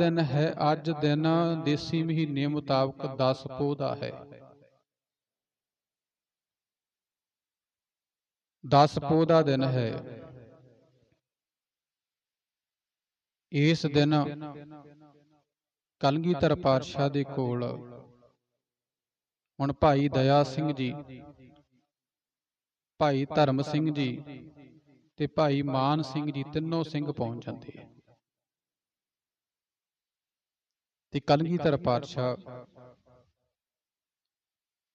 ਦਿਨ ਹੈ, ਅੱਜ ਦਿਨ ਦੇਸੀ ਮਹੀਨੇ ਮੁਤਾਬਕ 10 ਪੋਹ ਦਾ ਹੈ। 10 ਪੋਹ ਦਾ ਦਿਨ ਹੈ। ਇਸ ਦਿਨ ਕਲਗੀਧਰ ਪਾਤਸ਼ਾਹ ਦੇ ਕੋਲ, ਹੁਣ ਭਾਈ ਦਇਆ ਸਿੰਘ ਜੀ, ਭਾਈ ਧਰਮ ਸਿੰਘ ਜੀ ਤੇ ਭਾਈ ਮਾਨ ਸਿੰਘ ਜੀ ਤਿੰਨੋਂ ਸਿੰਘ ਪਹੁੰਚ ਜਾਂਦੇ ਆ। ਤੇ ਕਲਗੀਧਰ ਪਾਤਸ਼ਾਹ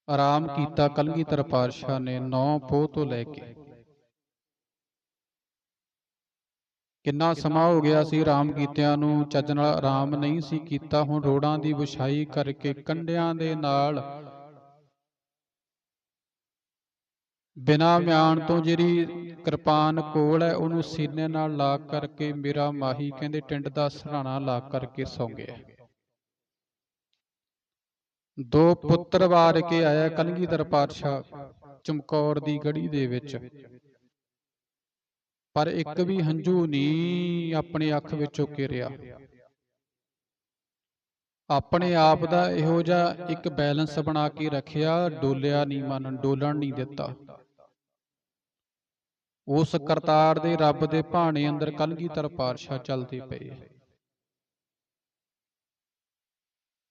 ਆਰਾਮ ਕੀਤਾ ਕਲਗੀਧਰ ਪਾਤਸ਼ਾਹ ਨੇ 9 ਪੋਹ ਤੋਂ ਲੈ ਕੇ। ਕਿੰਨਾ ਸਮਾਂ ਹੋ ਗਿਆ ਸੀ ਆਰਾਮ ਕੀਤਿਆਂ ਨੂੰ ਚੱਜ ਨਾਲ ਆਰਾਮ ਨਹੀਂ ਸੀ ਕੀਤਾ ਹੁਣ ਰੋੜਾਂ ਦੀ ਵਿਛਾਈ ਕਰਕੇ ਕੰਡਿਆਂ ਦੇ ਨਾਲ ਬਿਨਾ ਮਿਆਨ ਤੋਂ ਜਿਹੜੀ ਕਿਰਪਾਨ ਕੋਲ ਹੈ ਉਹਨੂੰ ਸੀਨੇ ਨਾਲ ਲਾ ਕਰਕੇ ਮੇਰਾ ਮਾਹੀ ਕਹਿੰਦੇ ਟਿੰਡ ਦਾ ਸਰਾਣਾ ਲਾ ਕਰਕੇ ਸੌਂ ਗਿਆ ਦੋ ਪੁੱਤਰ ਵਾਰ ਕੇ ਆਇਆ ਕਲਗੀਧਰ ਪਾਤਸ਼ਾਹ ਚਮਕੌਰ ਦੀ ਗੜੀ ਦੇ ਵਿੱਚ। ਪਰ ਇੱਕ ਵੀ ਹੰਝੂ ਨਹੀਂ ਆਪਣੀ ਅੱਖ ਵਿੱਚੋਂ ਕਿਰਿਆ ਆਪਣੇ ਆਪ ਦਾ ਇਹੋ ਜਿਹਾ ਇੱਕ ਬੈਲੈਂਸ ਬਣਾ ਕੇ ਰੱਖਿਆ ਡੋਲਿਆ ਨਹੀਂ ਮਨ ਡੋਲਣ ਨਹੀਂ ਦਿੱਤਾ। ਉਸ ਕਰਤਾਰ ਦੇ ਰੱਬ ਦੇ ਭਾਣੇ ਅੰਦਰ ਕਲਗੀਧਰ ਪਾਤਸ਼ਾਹ ਚੱਲਦੇ ਪਏ।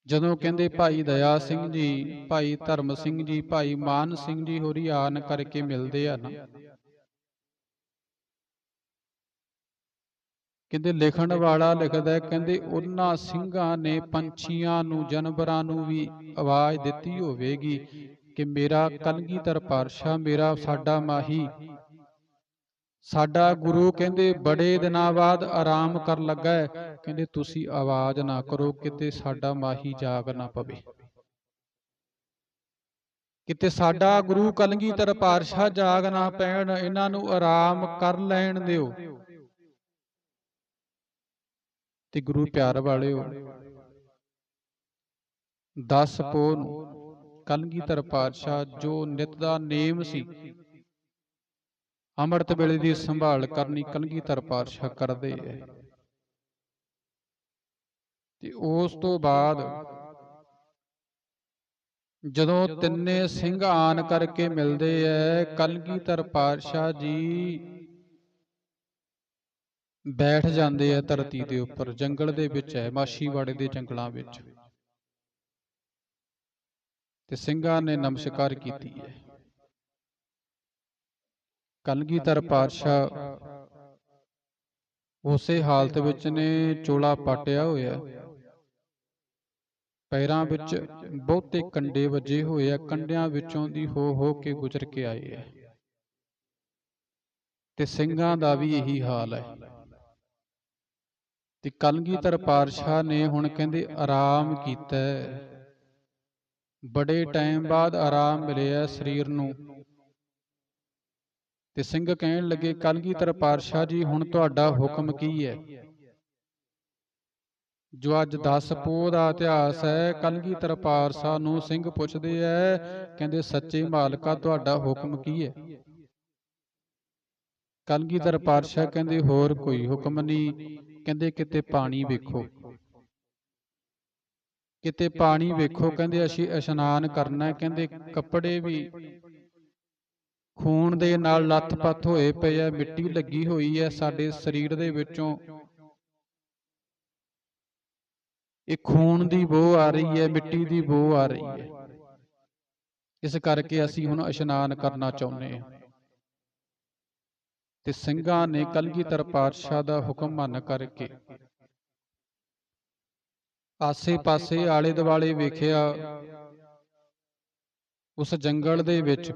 ਜਦੋਂ ਕਹਿੰਦੇ ਭਾਈ ਦਇਆ ਸਿੰਘ ਜੀ ਭਾਈ ਧਰਮ ਸਿੰਘ ਜੀ ਭਾਈ ਮਾਨ ਸਿੰਘ ਜੀ ਹੋਰੀ ਆਨ ਕਰਕੇ ਮਿਲਦੇ ਆ ਨਾ। ਕਹਿੰਦੇ ਲਿਖਣ ਵਾਲਾ ਲਿਖਦਾ ਕਹਿੰਦੇ ਉਹਨਾਂ ਸਿੰਘਾਂ ਨੇ ਪੰਛੀਆਂ ਨੂੰ ਜਾਨਵਰਾਂ ਨੂੰ ਵੀ ਆਵਾਜ਼ ਦਿੱਤੀ ਹੋਵੇਗੀ ਕਿ ਮੇਰਾ ਕਲਗੀਧਰ ਪਾਤਸ਼ਾਹ ਮੇਰਾ ਸਾਡਾ ਮਾਹੀ। ਸਾਡਾ ਗੁਰੂ ਕਹਿੰਦੇ, ਬੜੇ ਦਿਨਾਂ ਬਾਅਦ ਆਰਾਮ ਕਰਨ ਲੱਗਾ ਹੈ। ਕਹਿੰਦੇ, ਤੁਸੀਂ ਆਵਾਜ਼ ਨਾ ਕਰੋ, ਕਿਤੇ ਸਾਡਾ ਮਾਹੀ ਜਾਗ ਨਾ ਪਵੇ। ਕਿਤੇ ਸਾਡਾ ਗੁਰੂ ਕਲਗੀਧਰ ਪਾਤਸ਼ਾਹ ਜਾਗ ਨਾ ਪੈਣ, ਇਹਨਾਂ ਨੂੰ ਆਰਾਮ ਕਰ ਲੈਣ ਦਿਓ। ਤੇ ਗੁਰੂ ਪਿਆਰ ਵਾਲਿਓ 10 ਪੋਹ ਨੂੰ ਕਲਗੀਧਰ ਪਾਤਸ਼ਾਹ ਜੋ ਨਿਤ ਦਾ ਨੇਮ ਸੀ ਅੰਮ੍ਰਿਤ ਵੇਲੇ ਦੀ ਸੰਭਾਲ ਕਰਨੀ ਕਲਗੀਧਰ ਪਾਤਸ਼ਾਹ ਕਰਦੇ ਐ ਤੇ ਉਸ ਤੋਂ ਬਾਅਦ ਜਦੋਂ ਤਿੰਨੇ ਸਿੰਘ ਆਨ ਕਰਕੇ ਮਿਲਦੇ ਐ ਕਲਗੀਧਰ ਪਾਤਸ਼ਾਹ ਜੀ ਬੈਠ ਜਾਂਦੇ ਐ ਧਰਤੀ ਦੇ ਉੱਪਰ, ਜੰਗਲ ਦੇ ਵਿੱਚ ਐ ਮਾਸ਼ੀਵਾੜੇ ਦੇ ਜੰਗਲਾਂ ਵਿੱਚ। ਤੇ ਸਿੰਘਾਂ ਨੇ ਨਮਸਕਾਰ ਕੀਤੀ ਹੈ। ਕਲਗੀਧਰ ਪਾਤਸ਼ਾਹ ਉਸੇ ਹਾਲਤ ਵਿੱਚ ਨੇ ਚੋਲਾ ਪਾਟਿਆ ਹੋਇਆ। ਪੈਰਾਂ ਵਿੱਚ ਬਹੁਤੇ ਕੰਡੇ ਵੱਜੇ ਹੋਏ ਆ। ਕੰਡਿਆਂ ਵਿੱਚੋਂ ਦੀ ਹੋ ਹੋ ਕੇ ਗੁਜ਼ਰ ਕੇ ਆਏ ਆ। ਤੇ ਸਿੰਘਾਂ ਦਾ ਵੀ ਇਹੀ ਹਾਲ ਹੈ। ਤੇ ਕਲਗੀਧਰ ਪਾਤਸ਼ਾਹ ਨੇ ਹੁਣ ਕਹਿੰਦੇ ਆਰਾਮ ਕੀਤਾ। ਬੜੇ ਟਾਈਮ ਬਾਅਦ ਆਰਾਮ ਮਿਲਿਆ ਸਰੀਰ ਨੂੰ। ਤੇ ਸਿੰਘ ਕਹਿਣ ਲੱਗੇ ਕਲਗੀਧਰ ਪਾਤਸ਼ਾਹ ਜੀ ਹੁਣ ਤੁਹਾਡਾ ਹੁਕਮ ਕੀ ਹੈ? ਜੋ ਅੱਜ 10 ਪੋਹ ਦਾ ਇਤਿਹਾਸ ਹੈ ਕਲਗੀਧਰ ਪਾਤਸ਼ਾਹ ਨੂੰ ਸਿੰਘ ਪੁੱਛਦੇ ਐ ਕਹਿੰਦੇ ਸੱਚੇ ਮਾਲਕਾ ਤੁਹਾਡਾ ਹੁਕਮ ਕੀ ਹੈ? ਕਲਗੀਧਰ ਪਾਤਸ਼ਾਹ ਕਹਿੰਦੇ ਹੋਰ ਕੋਈ ਹੁਕਮ ਨਹੀਂ ਕਹਿੰਦੇ ਕਿਤੇ ਪਾਣੀ ਵੇਖੋ। ਕਿਤੇ ਪਾਣੀ ਵੇਖੋ ਕਹਿੰਦੇ ਅਸੀਂ ਇਸ਼ਨਾਨ ਕਰਨਾ ਕਹਿੰਦੇ ਕੱਪੜੇ ਵੀ ਖੂਨ ਦੇ ਨਾਲ ਲੱਥ-ਪੱਥ ਹੋਏ ਪਏ ਆ, ਮਿੱਟੀ ਲੱਗੀ ਹੋਈ ਹੈ ਸਾਡੇ ਸਰੀਰ ਦੇ ਵਿੱਚੋਂ। ਇਹ ਖੂਨ ਦੀ ਬੋ ਆ ਰਹੀ ਹੈ, ਮਿੱਟੀ ਦੀ ਬੋ ਆ ਰਹੀ ਹੈ। ਇਸ ਕਰਕੇ ਅਸੀਂ ਹੁਣ ਇਸ਼ਨਾਨ ਕਰਨਾ ਚਾਹੁੰਦੇ ਹਾਂ। ਤੇ ਸਿੰਘਾਂ ਨੇ ਕਲਗੀਧਰ ਪਾਤਸ਼ਾਹ ਦਾ ਹੁਕਮ ਮੰਨ ਕਰਕੇ ਆਸੇ-ਪਾਸੇ, ਆਲੇ-ਦੁਆਲੇ ਵੇਖਿਆ, ਉਸ ਜੰਗਲ ਦੇ ਵਿੱਚ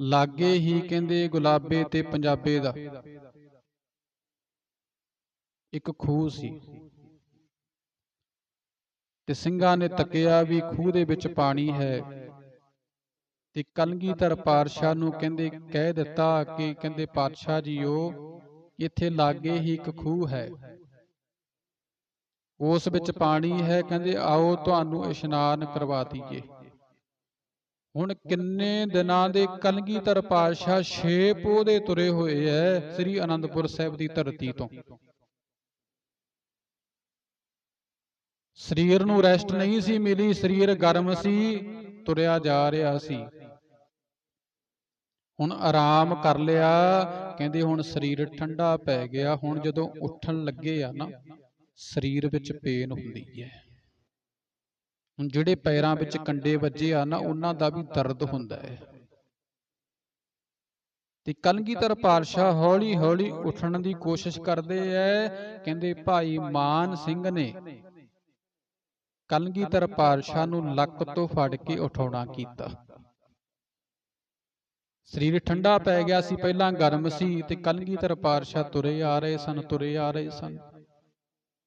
ਲਾਗੇ ਹੀ ਕਹਿੰਦੇ ਗੁਲਾਬੇ ਤੇ ਪੰਜਾਬੇ ਦਾ। ਇੱਕ ਖੂਹ ਸੀ। ਤੇ ਸਿੰਘਾਂ ਨੇ ਤੱਕਿਆ ਵੀ ਖੂਹ ਦੇ ਵਿੱਚ ਪਾਣੀ ਹੈ। ਤੇ ਕਲਗੀਧਰ ਪਾਤਸ਼ਾਹ ਨੂੰ ਕਹਿੰਦੇ, ਕਹਿ ਦਿੱਤਾ ਕਿ ਕਹਿੰਦੇ ਪਾਤਸ਼ਾਹ ਜੀਓ, ਇੱਥੇ ਲਾਗੇ ਹੀ ਇੱਕ ਖੂਹ ਹੈ। ਉਸ ਵਿੱਚ ਪਾਣੀ ਹੈ, ਕਹਿੰਦੇ ਆਓ ਤੁਹਾਨੂੰ ਇਸ਼ਨਾਨ ਕਰਵਾ ਦਈਏ। ਹੁਣ ਕਿੰਨੇ ਦਿਨਾਂ ਦੇ ਕਲਗੀਧਰ ਪਾਤਸ਼ਾਹ ਛੇ ਪੋਹ ਦੇ ਤੁਰੇ ਹੋਏ ਐ ਸ੍ਰੀ ਅਨੰਦਪੁਰ ਸਾਹਿਬ ਦੀ ਧਰਤੀ ਤੋਂ। ਸਰੀਰ ਨੂੰ ਰੈਸਟ ਨਹੀਂ ਸੀ ਮਿਲੀ ਸਰੀਰ ਗਰਮ ਸੀ ਤੁਰਿਆ ਜਾ ਰਿਹਾ ਸੀ। ਹੁਣ ਆਰਾਮ ਕਰ ਲਿਆ ਕਹਿੰਦੇ ਹੁਣ ਸਰੀਰ ਠੰਡਾ ਪੈ ਗਿਆ ਹੁਣ ਜਦੋਂ ਉੱਠਣ ਲੱਗੇ ਆ ਨਾ ਸਰੀਰ ਵਿੱਚ ਪੇਨ ਹੁੰਦੀ ਹੈ ਜਿਹੜੇ ਪੈਰਾਂ ਵਿੱਚ ਕੰਡੇ ਵੱਜੇ ਆ ਨਾ ਉਹਨਾਂ ਦਾ ਵੀ ਦਰਦ ਹੁੰਦਾ ਹੈ। ਤੇ ਕਲਗੀਧਰ ਪਾਤਸ਼ਾਹ ਹੌਲੀ ਹੌਲੀ ਉੱਠਣ ਦੀ ਕੋਸ਼ਿਸ਼ ਕਰਦੇ ਐ। ਕਹਿੰਦੇ ਭਾਈ ਮਾਨ ਸਿੰਘ ਨੇ ਕਲਗੀਧਰ ਪਾਤਸ਼ਾਹ ਨੂੰ ਲੱਕ ਤੋਂ ਫੜ ਕੇ ਉਠਾਉਣਾ ਕੀਤਾ। ਸਰੀਰ ਠੰਡਾ ਪੈ ਗਿਆ ਸੀ ਪਹਿਲਾਂ ਗਰਮ ਸੀ ਤੇ ਕਲਗੀਧਰ ਪਾਤਸ਼ਾਹ ਤੁਰੇ ਆ ਰਹੇ ਸਨ ਤੁਰੇ ਆ ਰਹੇ ਸਨ।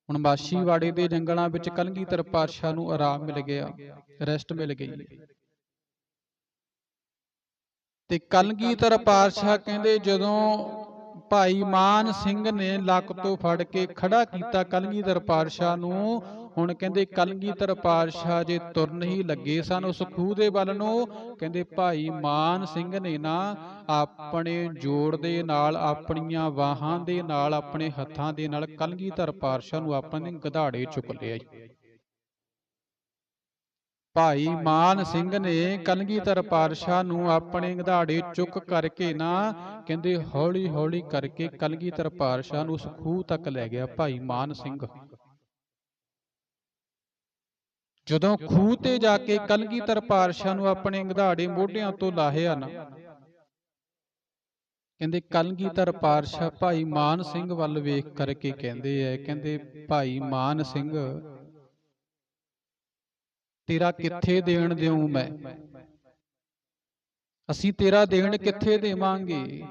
ਹੁਣ ਮਾਸ਼ੀਵਾੜੇ ਦੇ ਜੰਗਲਾਂ ਵਿੱਚ ਕਲਗੀਧਰ ਪਾਤਸ਼ਾਹ ਨੂੰ ਆਰਾਮ ਮਿਲ ਗਿਆ ਰੈਸਟ ਮਿਲ ਗਈ। ਤੇ ਕਲਗੀਧਰ ਪਾਤਸ਼ਾਹ ਕਹਿੰਦੇ ਜਦੋਂ ਭਾਈ ਮਾਨ ਸਿੰਘ ਨੇ ਲੱਕ ਤੋਂ ਫੜ ਕੇ ਖੜਾ ਕੀਤਾ ਕਲਗੀਧਰ ਪਾਤਸ਼ਾਹ ਨੂੰ ਹੁਣ ਕਹਿੰਦੇ ਕਲਗੀਧਰ ਪਾਤਸ਼ਾਹ ਜੇ ਤੁਰਨ ਹੀ ਲੱਗੇ ਸਨ ਉਸ ਖੂਹ ਦੇ ਵੱਲ ਨੂੰ, ਕਹਿੰਦੇ ਭਾਈ ਮਾਨ ਸਿੰਘ ਨੇ ਨਾ ਆਪਣੇ ਜੋੜ ਦੇ ਨਾਲ, ਆਪਣੀਆਂ ਬਾਹਾਂ ਦੇ ਨਾਲ, ਆਪਣੇ ਹੱਥਾਂ ਦੇ ਨਾਲ ਕਲਗੀਧਰ ਪਾਤਸ਼ਾਹ ਨੂੰ ਆਪਣੇ ਗਧਾੜੇ ਚੁੱਕ ਲਿਆ ਭਾਈ ਮਾਨ ਸਿੰਘ ਨੇ ਕਲਗੀਧਰ ਪਾਤਸ਼ਾਹ ਨੂੰ ਆਪਣੇ ਗਧਾੜੇ ਚੁੱਕ ਕਰਕੇ ਨਾ, ਕਹਿੰਦੇ ਹੌਲੀ ਹੌਲੀ ਕਰਕੇ ਕਲਗੀਧਰ ਪਾਤਸ਼ਾਹ ਨੂੰ ਉਸ ਖੂਹ ਤੱਕ ਲੈ ਗਿਆ ਭਾਈ ਮਾਨ ਸਿੰਘ। ਜਦੋਂ ਖੂਹ ਤੇ ਜਾ ਕੇ ਕਲਗੀਧਰ ਪਾਤਸ਼ਾਹ ਨੂੰ ਆਪਣੇ ਗਧਾੜੇ ਮੋਢਿਆਂ ਤੋਂ ਲਾਹਿਆ ਨਾ ਕਹਿੰਦੇ ਕਲਗੀਧਰ ਪਾਤਸ਼ਾਹ ਭਾਈ ਮਾਨ ਸਿੰਘ ਵੱਲ ਵੇਖ ਕਰਕੇ ਕਹਿੰਦੇ ਐ ਕਹਿੰਦੇ ਭਾਈ ਮਾਨ ਸਿੰਘ ਤੇਰਾ ਕਿੱਥੇ ਦੇਣ ਦਿਉ ਮੈਂ? ਅਸੀਂ ਤੇਰਾ ਦੇਣ ਕਿੱਥੇ ਦੇਵਾਂਗੇ?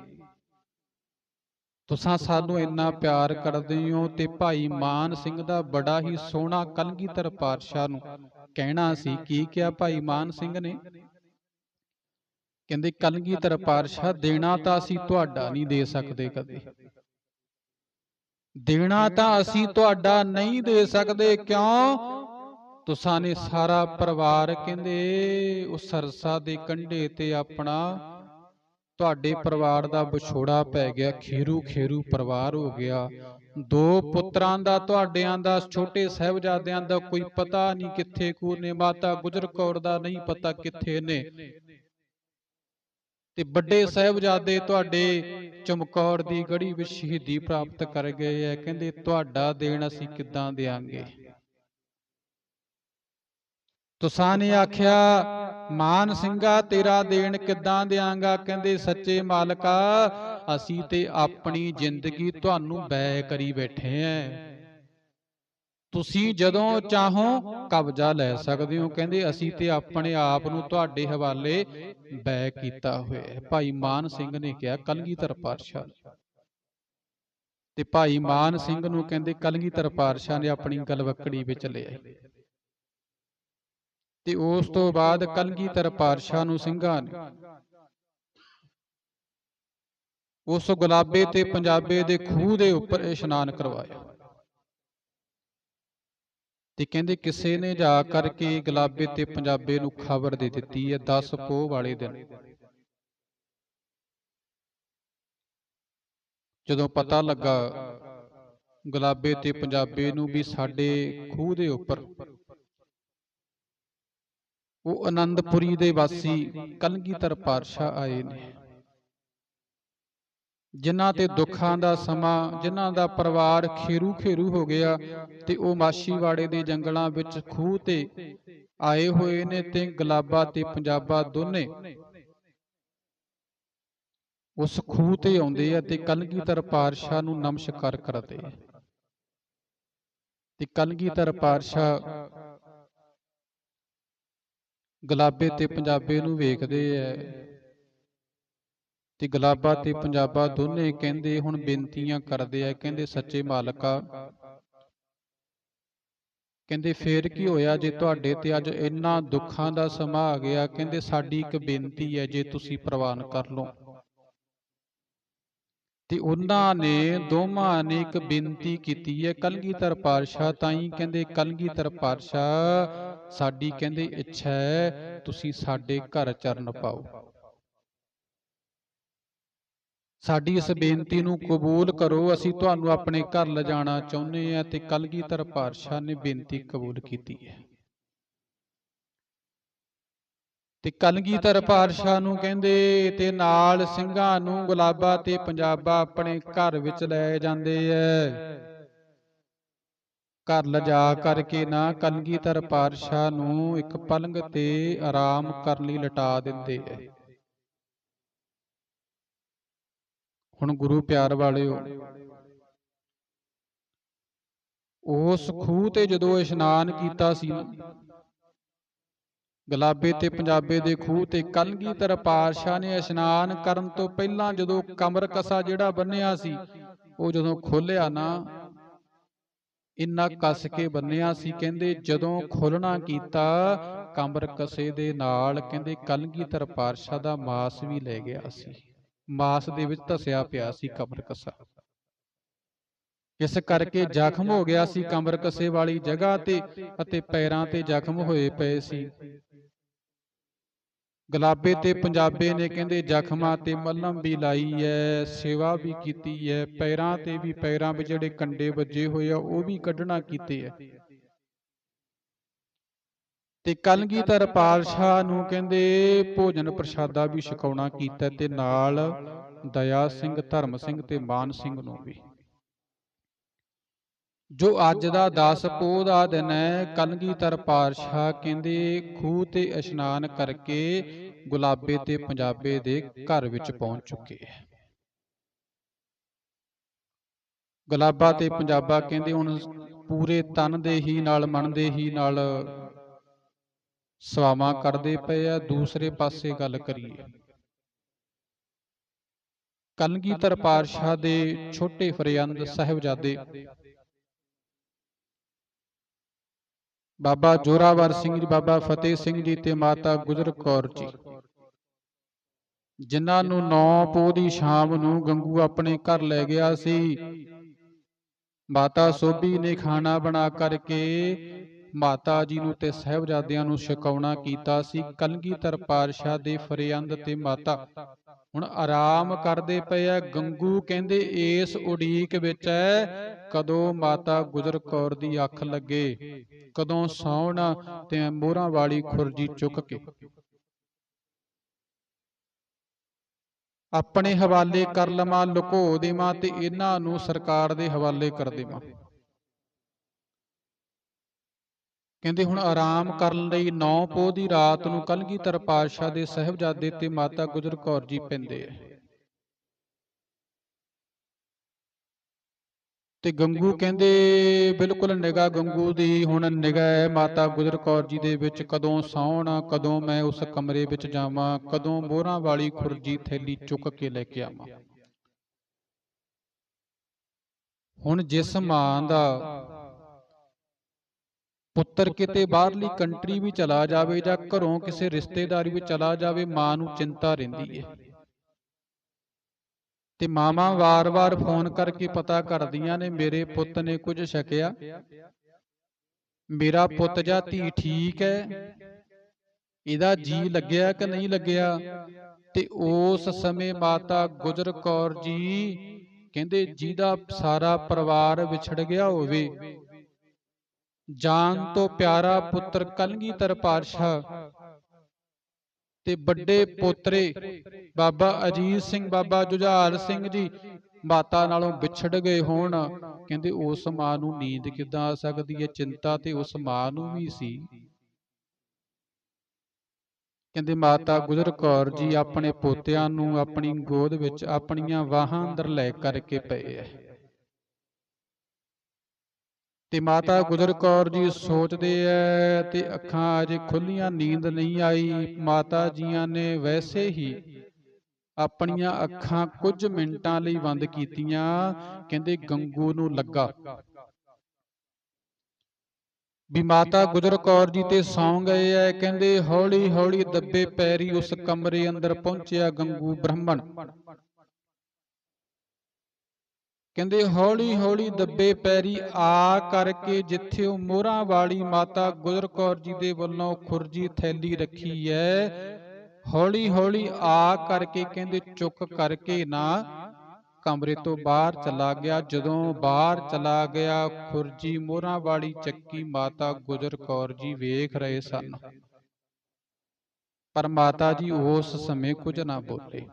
ਤੁਸੀਂ ਸਾਨੂੰ ਇੰਨਾ ਪਿਆਰ ਕਰਦੇ ਹੋ ਤੇ ਭਾਈ ਮਾਨ ਸਿੰਘ ਦਾ ਬੜਾ ਹੀ ਸੋਹਣਾ ਕਲਗੀਧਰ ਪਾਤਸ਼ਾਹ ਨੂੰ। ਕਹਿਣਾ ਸੀ ਕੀ ਕਿਹਾ ਭਾਈ ਮਾਨ ਸਿੰਘ ਨੇ? ਕਹਿੰਦੇ ਕਲਗੀਧਰ ਪਾਤਸ਼ਾਹ ਦੇਣਾ ਤਾਂ ਅਸੀਂ ਤੁਹਾਡਾ ਨਹੀਂ ਦੇ ਸਕਦੇ ਕਦੇ। ਦੇਣਾ ਤਾਂ ਅਸੀਂ ਤੁਹਾਡਾ ਨਹੀਂ ਦੇ ਸਕਦੇ। ਕਿਉਂ? ਤੁਸਾਂ ਨੇ ਸਾਰਾ ਪਰਿਵਾਰ ਕਹਿੰਦੇ ਉਸ ਸਰਸਾ ਦੇ ਕੰਢੇ ਤੇ ਆਪਣਾ ਤੁਹਾਡੇ ਪਰਿਵਾਰ ਦਾ ਵਿਛੋੜਾ ਪੈ ਗਿਆ ਖੇਰੂ ਖੇਰੂ ਪਰਿਵਾਰ ਹੋ ਗਿਆ। ਦੋ ਪੁੱਤਰਾਂ ਦਾ ਤੁਹਾਡਿਆਂ ਦਾ ਛੋਟੇ ਸਹਿਬਜ਼ਾਦਿਆਂ ਦਾ ਕੋਈ ਪਤਾ ਨਹੀਂ ਕਿੱਥੇ ਕੋ ਨੇ ਮਾਤਾ ਗੁਜਰ ਕੌਰ ਦਾ ਨਹੀਂ ਪਤਾ ਕਿੱਥੇ ਨੇ। ਤੇ ਵੱਡੇ ਸਹਿਬਜ਼ਾਦੇ ਤੁਹਾਡੇ ਚਮਕੌਰ ਦੀ ਗੜੀ ਵਿੱਚ ਸ਼ਹੀਦੀ ਪ੍ਰਾਪਤ ਕਰ ਗਏ ਐ ਕਹਿੰਦੇ ਤੁਹਾਡਾ ਦੇਣ ਅਸੀਂ ਕਿੱਦਾਂ ਦੇਾਂਗੇ ਤੁਸਾਂ ਨੇ ਆਖਿਆ ਮਾਨ ਸਿੰਘਾ ਤੇਰਾ ਦੇਣ ਕਿੱਦਾਂ ਦਿਆਂਗਾ? ਕਹਿੰਦੇ ਸੱਚੇ ਮਾਲਕਾ ਅਸੀਂ ਤੇ ਆਪਣੀ ਜ਼ਿੰਦਗੀ ਤੁਹਾਨੂੰ ਬੈ ਕਰੀ ਬੈਠੇ ਐ ਤੁਸੀਂ ਜਦੋਂ ਚਾਹੋ ਕਬਜ਼ਾ ਲੈ ਸਕਦੇ ਹੋ। ਕਹਿੰਦੇ ਅਸੀਂ ਤੇ ਆਪਣੇ ਆਪ ਨੂੰ ਤੁਹਾਡੇ ਹਵਾਲੇ ਬੈ ਕੀਤਾ ਹੋਇਆ ਹੈ। ਭਾਈ ਮਾਨ ਸਿੰਘ ਨੇ ਕਿਹਾ ਕਲਗੀਧਰ ਪਾਤਸ਼ਾਹ। ਤੇ ਭਾਈ ਮਾਨ ਸਿੰਘ ਨੂੰ ਕਹਿੰਦੇ ਕਲਗੀਧਰ ਪਾਤਸ਼ਾਹ ਨੇ ਆਪਣੀ ਗਲਵਕੜੀ ਵਿੱਚ ਲਿਆ ਤੇ ਉਸ ਤੋਂ ਬਾਅਦ ਕਲਗੀਧਰ ਪਾਤਸ਼ਾਹ ਨੂੰ ਸਿੰਘਾਂ ਨੇ ਉਸ ਗੁਲਾਬੇ ਤੇ ਪੰਜਾਬੇ ਦੇ ਖੂਹ ਦੇ ਉੱਪਰ ਇਸ਼ਨਾਨ ਕਰਵਾਇਆ। ਤੇ ਕਹਿੰਦੇ ਕਿਸੇ ਨੇ ਜਾ ਕਰਕੇ ਗੁਲਾਬੇ ਤੇ ਪੰਜਾਬੇ ਨੂੰ ਖਬਰ ਦੇ ਦਿੱਤੀ ਹੈ 10 ਪੋਹ ਵਾਲੇ ਦਿਨ। ਜਦੋਂ ਪਤਾ ਲੱਗਾ ਗੁਲਾਬੇ ਤੇ ਪੰਜਾਬੇ ਨੂੰ ਵੀ ਸਾਡੇ ਖੂਹ ਦੇ ਉੱਪਰ ਉਹ ਆਨੰਦਪੁਰੀ ਦੇ ਵਾਸੀ ਕਲਗੀਧਰ ਪਾਤਸ਼ਾਹ ਆਏ ਨੇ। ਜਿਨ੍ਹਾਂ ਤੇ ਦੁੱਖਾਂ ਦਾ ਸਮਾਂ, ਜਿਨ੍ਹਾਂ ਦਾ ਪਰਿਵਾਰ ਖੇਰੂ ਖੇਰੂ ਹੋ ਗਿਆ ਤੇ ਉਹ ਮਾਸ਼ੀਵਾੜੇ ਦੇ ਜੰਗਲਾਂ ਵਿੱਚ ਖੂਹ ਤੇ ਆਏ ਹੋਏ ਨੇ ਤੇ ਗਲਾਬਾ ਤੇ ਪੰਜਾਬਾ ਦੋਨੇ ਉਸ ਖੂਹ ਤੇ ਆਉਂਦੇ ਆ ਤੇ ਕਲਗੀਧਰ ਪਾਤਸ਼ਾਹ ਨੂੰ ਨਮਸਕਾਰ ਕਰਦੇ ਤੇ ਕਲਗੀਧਰ ਪਾਤਸ਼ਾਹ ਗੁਲਾਬੇ ਤੇ ਪੰਜਾਬੇ ਨੂੰ ਵੇਖਦੇ ਐ। ਤੇ ਗੁਲਾਬਾ ਤੇ ਪੰਜਾਬਾ ਦੋਨੇ ਕਹਿੰਦੇ ਹੁਣ ਬੇਨਤੀਆਂ ਕਰਦੇ ਆ ਕਹਿੰਦੇ ਸੱਚੇ ਮਾਲਕਾ ਕਹਿੰਦੇ ਫੇਰ ਕੀ ਹੋਇਆ ਜੇ ਤੁਹਾਡੇ ਤੇ ਅੱਜ ਇੰਨਾ ਦੁੱਖਾਂ ਦਾ ਸਮਾਂ ਆ ਗਿਆ ਕਹਿੰਦੇ ਸਾਡੀ ਇੱਕ ਬੇਨਤੀ ਹੈ ਜੇ ਤੁਸੀਂ ਪ੍ਰਵਾਨ ਕਰ ਲਓ। ਤੇ ਉਹਨਾਂ ਨੇ ਦੋਵਾਂ ਨੇ ਇੱਕ ਬੇਨਤੀ ਕੀਤੀ ਹੈ, ਕਲਗੀਧਰ ਪਾਤਸ਼ਾਹ ਤਾਈ ਕਹਿੰਦੇ, ਕਲਗੀਧਰ ਪਾਤਸ਼ਾਹ, ਸਾਡੀ ਕਹਿੰਦੇ ਇੱਛਾ ਹੈ, ਤੁਸੀਂ ਸਾਡੇ ਘਰ ਚਰਨ ਪਾਓ। ਸਾਡੀ ਇਸ ਬੇਨਤੀ ਨੂੰ ਕਬੂਲ ਕਰੋ, ਅਸੀਂ ਤੁਹਾਨੂੰ ਆਪਣੇ ਘਰ ਲਿਜਾਣਾ ਚਾਹੁੰਦੇ ਹਾਂ ਤੇ ਕਲਗੀਧਰ ਪਾਤਸ਼ਾਹ ਨੇ ਬੇਨਤੀ ਕਬੂਲ ਕੀਤੀ ਹੈ। ਤੇ ਕਲਗੀਧਰ ਪਾਤਸ਼ਾਹ ਨੂੰ ਕਹਿੰਦੇ ਤੇ ਨਾਲ ਸਿੰਘਾਂ ਨੂੰ ਗੁਲਾਬਾ ਤੇ ਪੰਜਾਬਾ ਆਪਣੇ ਘਰ ਵਿੱਚ ਲੈ ਜਾਂਦੇ ਐ। ਘਰ ਲਿਜਾ ਕਰਕੇ ਨਾ ਕਲਗੀਧਰ ਪਾਤਸ਼ਾਹ ਨੂੰ ਇੱਕ ਪਲੰਗ ਤੇ ਆਰਾਮ ਕਰਨ ਲਈ ਲਟਾ ਦਿੰਦੇ ਐ। ਹੁਣ ਗੁਰੂ ਪਿਆਰ ਵਾਲਿਓ ਉਸ ਖੂਹ ਤੇ ਜਦੋਂ ਇਸ਼ਨਾਨ ਕੀਤਾ ਸੀ ਨਾ ਗਲਾਬੇ ਤੇ ਪੰਜਾਬੇ ਦੇ ਖੂਹ ਤੇ ਕਲਗੀਧਰ ਪਾਤਸ਼ਾਹ ਨੇ ਇਸ਼ਨਾਨ ਕਰਨ ਤੋਂ ਪਹਿਲਾਂ ਜਦੋਂ ਕਮਰ ਕਸਾ ਜਿਹੜਾ ਬੰਨਿਆ ਸੀ ਉਹ ਜਦੋਂ ਖੋਲਿਆ ਨਾ ਇੰਨਾ ਕੱਸ ਕੇ ਬੰਨਿਆ ਸੀ ਕਹਿੰਦੇ ਜਦੋਂ ਖੋਲਣਾ ਕੀਤਾ ਕਮਰ ਕਸੇ ਦੇ ਨਾਲ ਕਹਿੰਦੇ ਕਲਗੀਧਰ ਪਾਤਸ਼ਾਹ ਦਾ ਮਾਸ ਵੀ ਲੈ ਗਿਆ ਸੀ। ਮਾਸ ਦੇ ਵਿੱਚ ਧਸਿਆ ਪਿਆ ਸੀ ਕਮਰ ਕਸਾ। ਇਸ ਕਰਕੇ ਜ਼ਖਮ ਹੋ ਗਿਆ ਸੀ ਕਮਰ ਕਸੇ ਵਾਲੀ ਜਗ੍ਹਾ ਤੇ ਅਤੇ ਪੈਰਾਂ ਤੇ ਜ਼ਖਮ ਹੋਏ ਪਏ ਸੀ। ਗੁਲਾਬੇ ਤੇ ਪੰਜਾਬੇ ਨੇ ਕਹਿੰਦੇ ਜ਼ਖਮਾਂ ਤੇ ਮੱਲਮ ਵੀ ਲਾਈ ਐ ਸੇਵਾ ਵੀ ਕੀਤੀ ਐ ਪੈਰਾਂ ਤੇ ਵੀ ਪੈਰਾਂ ਵਿੱਚ ਜਿਹੜੇ ਕੰਡੇ ਵੱਜੇ ਹੋਏ ਆ ਉਹ ਵੀ ਕੱਢਣਾ ਕੀਤੇ ਐ ਤੇ ਕਲਗੀਧਰ ਪਾਤਸ਼ਾਹ ਨੂੰ ਕਹਿੰਦੇ ਭੋਜਨ ਪ੍ਰਸ਼ਾਦਾ ਵੀ ਛਕਾਉਣਾ ਕੀਤਾ ਤੇ ਨਾਲ ਦਇਆ ਸਿੰਘ ਧਰਮ ਸਿੰਘ ਤੇ ਮਾਨ ਸਿੰਘ ਨੂੰ ਵੀ। ਜੋ ਅੱਜ ਦਾ 10 ਪੋਹ ਦਾ ਦਿਨ ਹੈ ਕਲਗੀਧਰ ਪਾਤਸ਼ਾਹ ਕਹਿੰਦੇ ਖੂਹ ਤੇ ਇਸ਼ਨਾਨ ਕਰਕੇ ਗੁਲਾਬੇ ਤੇ ਪੰਜਾਬੇ ਦੇ ਘਰ ਵਿੱਚ ਪਹੁੰਚ ਚੁੱਕੇ ਹੈ। ਗੁਲਾਬਾ ਤੇ ਪੰਜਾਬਾ ਕਹਿੰਦੇ ਹੁਣ ਪੂਰੇ ਤਨ ਦੇ ਹੀ ਨਾਲ ਮਨ ਦੇ ਹੀ ਨਾਲ ਸਵਾਮਾ ਕਰਦੇ ਪਏ ਆ ਦੂਸਰੇ ਪਾਸੇ ਗੱਲ ਕਰੀਏ। ਕਲਗੀਧਰ ਪਾਤਸ਼ਾਹ ਦੇ ਛੋਟੇ ਫਰਿਆੰਦ ਸਾਹਿਬਜ਼ਾਦੇ ਬਾਬਾ ਜੋਰਾਵਰ ਸਿੰਘ ਜੀ ਬਾਬਾ ਫਤਿਹ ਸਿੰਘ ਜੀ ਤੇ ਮਾਤਾ ਗੁਜਰ ਕੌਰ ਜੀ। ਜਿਨ੍ਹਾਂ ਨੂੰ 9 ਪੋਹ ਦੀ ਸ਼ਾਮ ਨੂੰ ਗੰਗੂ ਆਪਣੇ ਘਰ ਲੈ ਗਿਆ ਸੀ। ਮਾਤਾ ਸੋਭੀ ਨੇ ਖਾਣਾ ਬਣਾ ਕਰਕੇ ਮਾਤਾ ਜੀ ਨੂੰ ਤੇ ਸਹਿਬਜ਼ਾਦਿਆਂ ਨੂੰ ਛਕਾਉਣਾ ਕੀਤਾ ਸੀ। ਕਲਗੀਧਰ ਪਾਤਸ਼ਾਹ ਦੇ ਫਰਿਆੰਦ ਤੇ ਮਾਤਾ। ਹੁਣ ਆਰਾਮ ਕਰਦੇ ਪਏ ਆ, ਗੰਗੂ ਕਹਿੰਦੇ, ਇਸ ਉਡੀਕ ਵਿੱਚ ਹੈ, ਕਦੋਂ ਮਾਤਾ ਗੁਜਰ ਕੌਰ ਦੀ ਅੱਖ ਲੱਗੇ, ਕਦੋਂ ਸੌਣ ਤੇ ਮੋਹਰਾਂ ਵਾਲੀ ਖੁਰਜੀ ਚੁੱਕ ਕੇ। ਆਪਣੇ ਹਵਾਲੇ ਕਰ ਲਵਾਂ, ਲੁਕੋ ਦੇਵਾਂ ਤੇ ਇਹਨਾਂ ਨੂੰ ਸਰਕਾਰ ਦੇ ਹਵਾਲੇ ਕਰ ਦੇਵਾਂ। ਕਹਿੰਦੇ ਹੁਣ ਆਰਾਮ ਕਰਨ ਲਈ 9 ਪੋਹ ਦੀ ਰਾਤ ਨੂੰ ਕਲਗੀਧਰ ਪਾਤਸ਼ਾਹ ਦੇ ਸਹਿਬਜ਼ਾਦੇ ਤੇ ਮਾਤਾ ਗੁਜਰ ਕੌਰ ਜੀ ਪੈਂਦੇ ਐ ਤੇ ਗੰਗੂ ਕਹਿੰਦੇ, ਬਿਲਕੁਲ ਨਿਗਾ ਗੰਗੂ ਦੀ ਹੁਣ ਨਿਗਾ ਹੈ, ਮਾਤਾ ਗੁਜਰ ਕੌਰ ਜੀ ਦੇ ਵਿੱਚ ਕਦੋਂ ਸੌਣ, ਕਦੋਂ ਮੈਂ ਉਸ ਕਮਰੇ ਵਿੱਚ ਜਾਵਾਂ, ਕਦੋਂ ਮੋਹਰਾਂ ਵਾਲੀ ਖੁਰਜੀ ਥੈਲੀ ਚੁੱਕ ਕੇ ਲੈ ਕੇ ਆਵਾਂ। ਹੁਣ ਜਿਸ ਮਾਂ ਦਾ ਪੁੱਤਰ ਕਿਤੇ ਬਾਹਰਲੀ ਕੰਟਰੀ ਵੀ ਚਲਾ ਜਾਵੇ ਜਾਂ ਘਰੋਂ ਕਿਸੇ ਰਿਸ਼ਤੇਦਾਰੀ ਵਿੱਚ ਚਲਾ ਜਾਵੇ ਮਾਂ ਨੂੰ ਚਿੰਤਾ ਰਹਿੰਦੀ ਹੈ ਤੇ ਮਾਵਾਂ ਵਾਰ-ਵਾਰ ਫੋਨ ਕਰਕੇ ਪਤਾ ਕਰਦੀਆਂ ਨੇ ਮੇਰੇ ਪੁੱਤ ਨੇ ਕੁਝ ਛਕਿਆ। ਮੇਰਾ ਪੁੱਤ ਜਾਂ ਧੀ ਠੀਕ ਹੈ। ਇਹਦਾ ਜੀ ਲੱਗਿਆ ਕਿ ਨਹੀਂ ਲੱਗਿਆ? ਤੇ ਉਸ ਸਮੇਂ ਮਾਤਾ ਗੁਜਰ ਕੌਰ ਜੀ ਕਹਿੰਦੇ ਜਿਹਦਾ ਸਾਰਾ ਪਰਿਵਾਰ ਵਿਛੜ ਗਿਆ ਹੋਵੇ ਜਾਨ ਤੋਂ ਪਿਆਰਾ ਪੁੱਤਰ ਕਲਗੀਧਰ ਪਾਤਸ਼ਾਹ ਤੇ ਵੱਡੇ ਪੋਤਰੇ ਬਾਬਾ ਅਜੀਤ ਸਿੰਘ ਬਾਬਾ ਜੁਝਾਰ ਸਿੰਘ ਜੀ ਮਾਤਾ ਨਾਲੋਂ ਵਿਛੜ ਗਏ ਹੋਣ। ਕਹਿੰਦੇ ਉਸ ਮਾਂ ਨੂੰ ਨੀਂਦ ਕਿੱਦਾਂ ਆ ਸਕਦੀ ਹੈ? ਚਿੰਤਾ ਤੇ ਉਸ ਮਾਂ ਨੂੰ ਵੀ ਸੀ। ਕਹਿੰਦੇ ਮਾਤਾ ਗੁਜਰ ਕੌਰ ਜੀ ਆਪਣੇ ਪੋਤਿਆਂ ਨੂੰ ਆਪਣੀ ਗੋਦ ਵਿੱਚ ਆਪਣੀਆਂ ਬਾਹਾਂ ਅੰਦਰ ਲੈ ਕਰਕੇ ਪਏ ਐ ਤੇ ਮਾਤਾ ਗੁਜਰ ਕੌਰ ਜੀ ਸੋਚਦੇ ਐ ਤੇ ਅੱਖਾਂ ਅਜੇ ਖੁੱਲੀਆਂ ਨੀਂਦ ਨਹੀਂ ਆਈ। ਮਾਤਾ ਜੀਆਂ ਨੇ ਵੈਸੇ ਹੀ ਆਪਣੀਆਂ ਅੱਖਾਂ ਕੁਝ ਮਿੰਟਾਂ ਲਈ ਬੰਦ ਕੀਤੀਆਂ। ਕਹਿੰਦੇ ਗੰਗੂ ਨੂੰ ਲੱਗਾ। ਵੀ ਮਾਤਾ ਗੁਜਰ ਕੌਰ ਜੀ ਤੇ ਸੌਂ ਗਏ ਐ। ਕਹਿੰਦੇ ਹੌਲੀ ਹੌਲੀ ਦੱਬੇ ਪੈਰੀ ਉਸ ਕਮਰੇ ਅੰਦਰ ਪਹੁੰਚਿਆ ਗੰਗੂ ਬ੍ਰਾਹਮਣ। ਕਹਿੰਦੇ, ਹੌਲੀ ਹੌਲੀ ਦੱਬੇ ਪੈਰੀ ਆ ਕਰਕੇ ਜਿੱਥੇ ਉਹ ਮੋਹਰਾਂ ਵਾਲੀ ਮਾਤਾ ਗੁਜਰ ਕੌਰ ਜੀ ਦੇ ਵੱਲੋਂ ਖੁਰਜੀ ਥੈਲੀ ਰੱਖੀ ਐ, ਹੌਲੀ ਹੌਲੀ ਆ ਕਰਕੇ ਕਹਿੰਦੇ, ਚੁੱਕ ਕਰਕੇ ਨਾ ਕਮਰੇ ਤੋਂ ਬਾਹਰ ਚਲਾ ਗਿਆ। ਜਦੋਂ ਬਾਹਰ ਚਲਾ ਗਿਆ, ਖੁਰਜੀ ਮੋਹਰਾਂ ਵਾਲੀ ਚੱਕੀ ਮਾਤਾ ਗੁਜਰ ਕੌਰ ਜੀ ਵੇਖ ਰਹੇ ਸਨ। ਪਰ ਮਾਤਾ ਜੀ ਉਸ ਸਮੇਂ ਕੁਝ ਨਾ ਬੋਲੇ।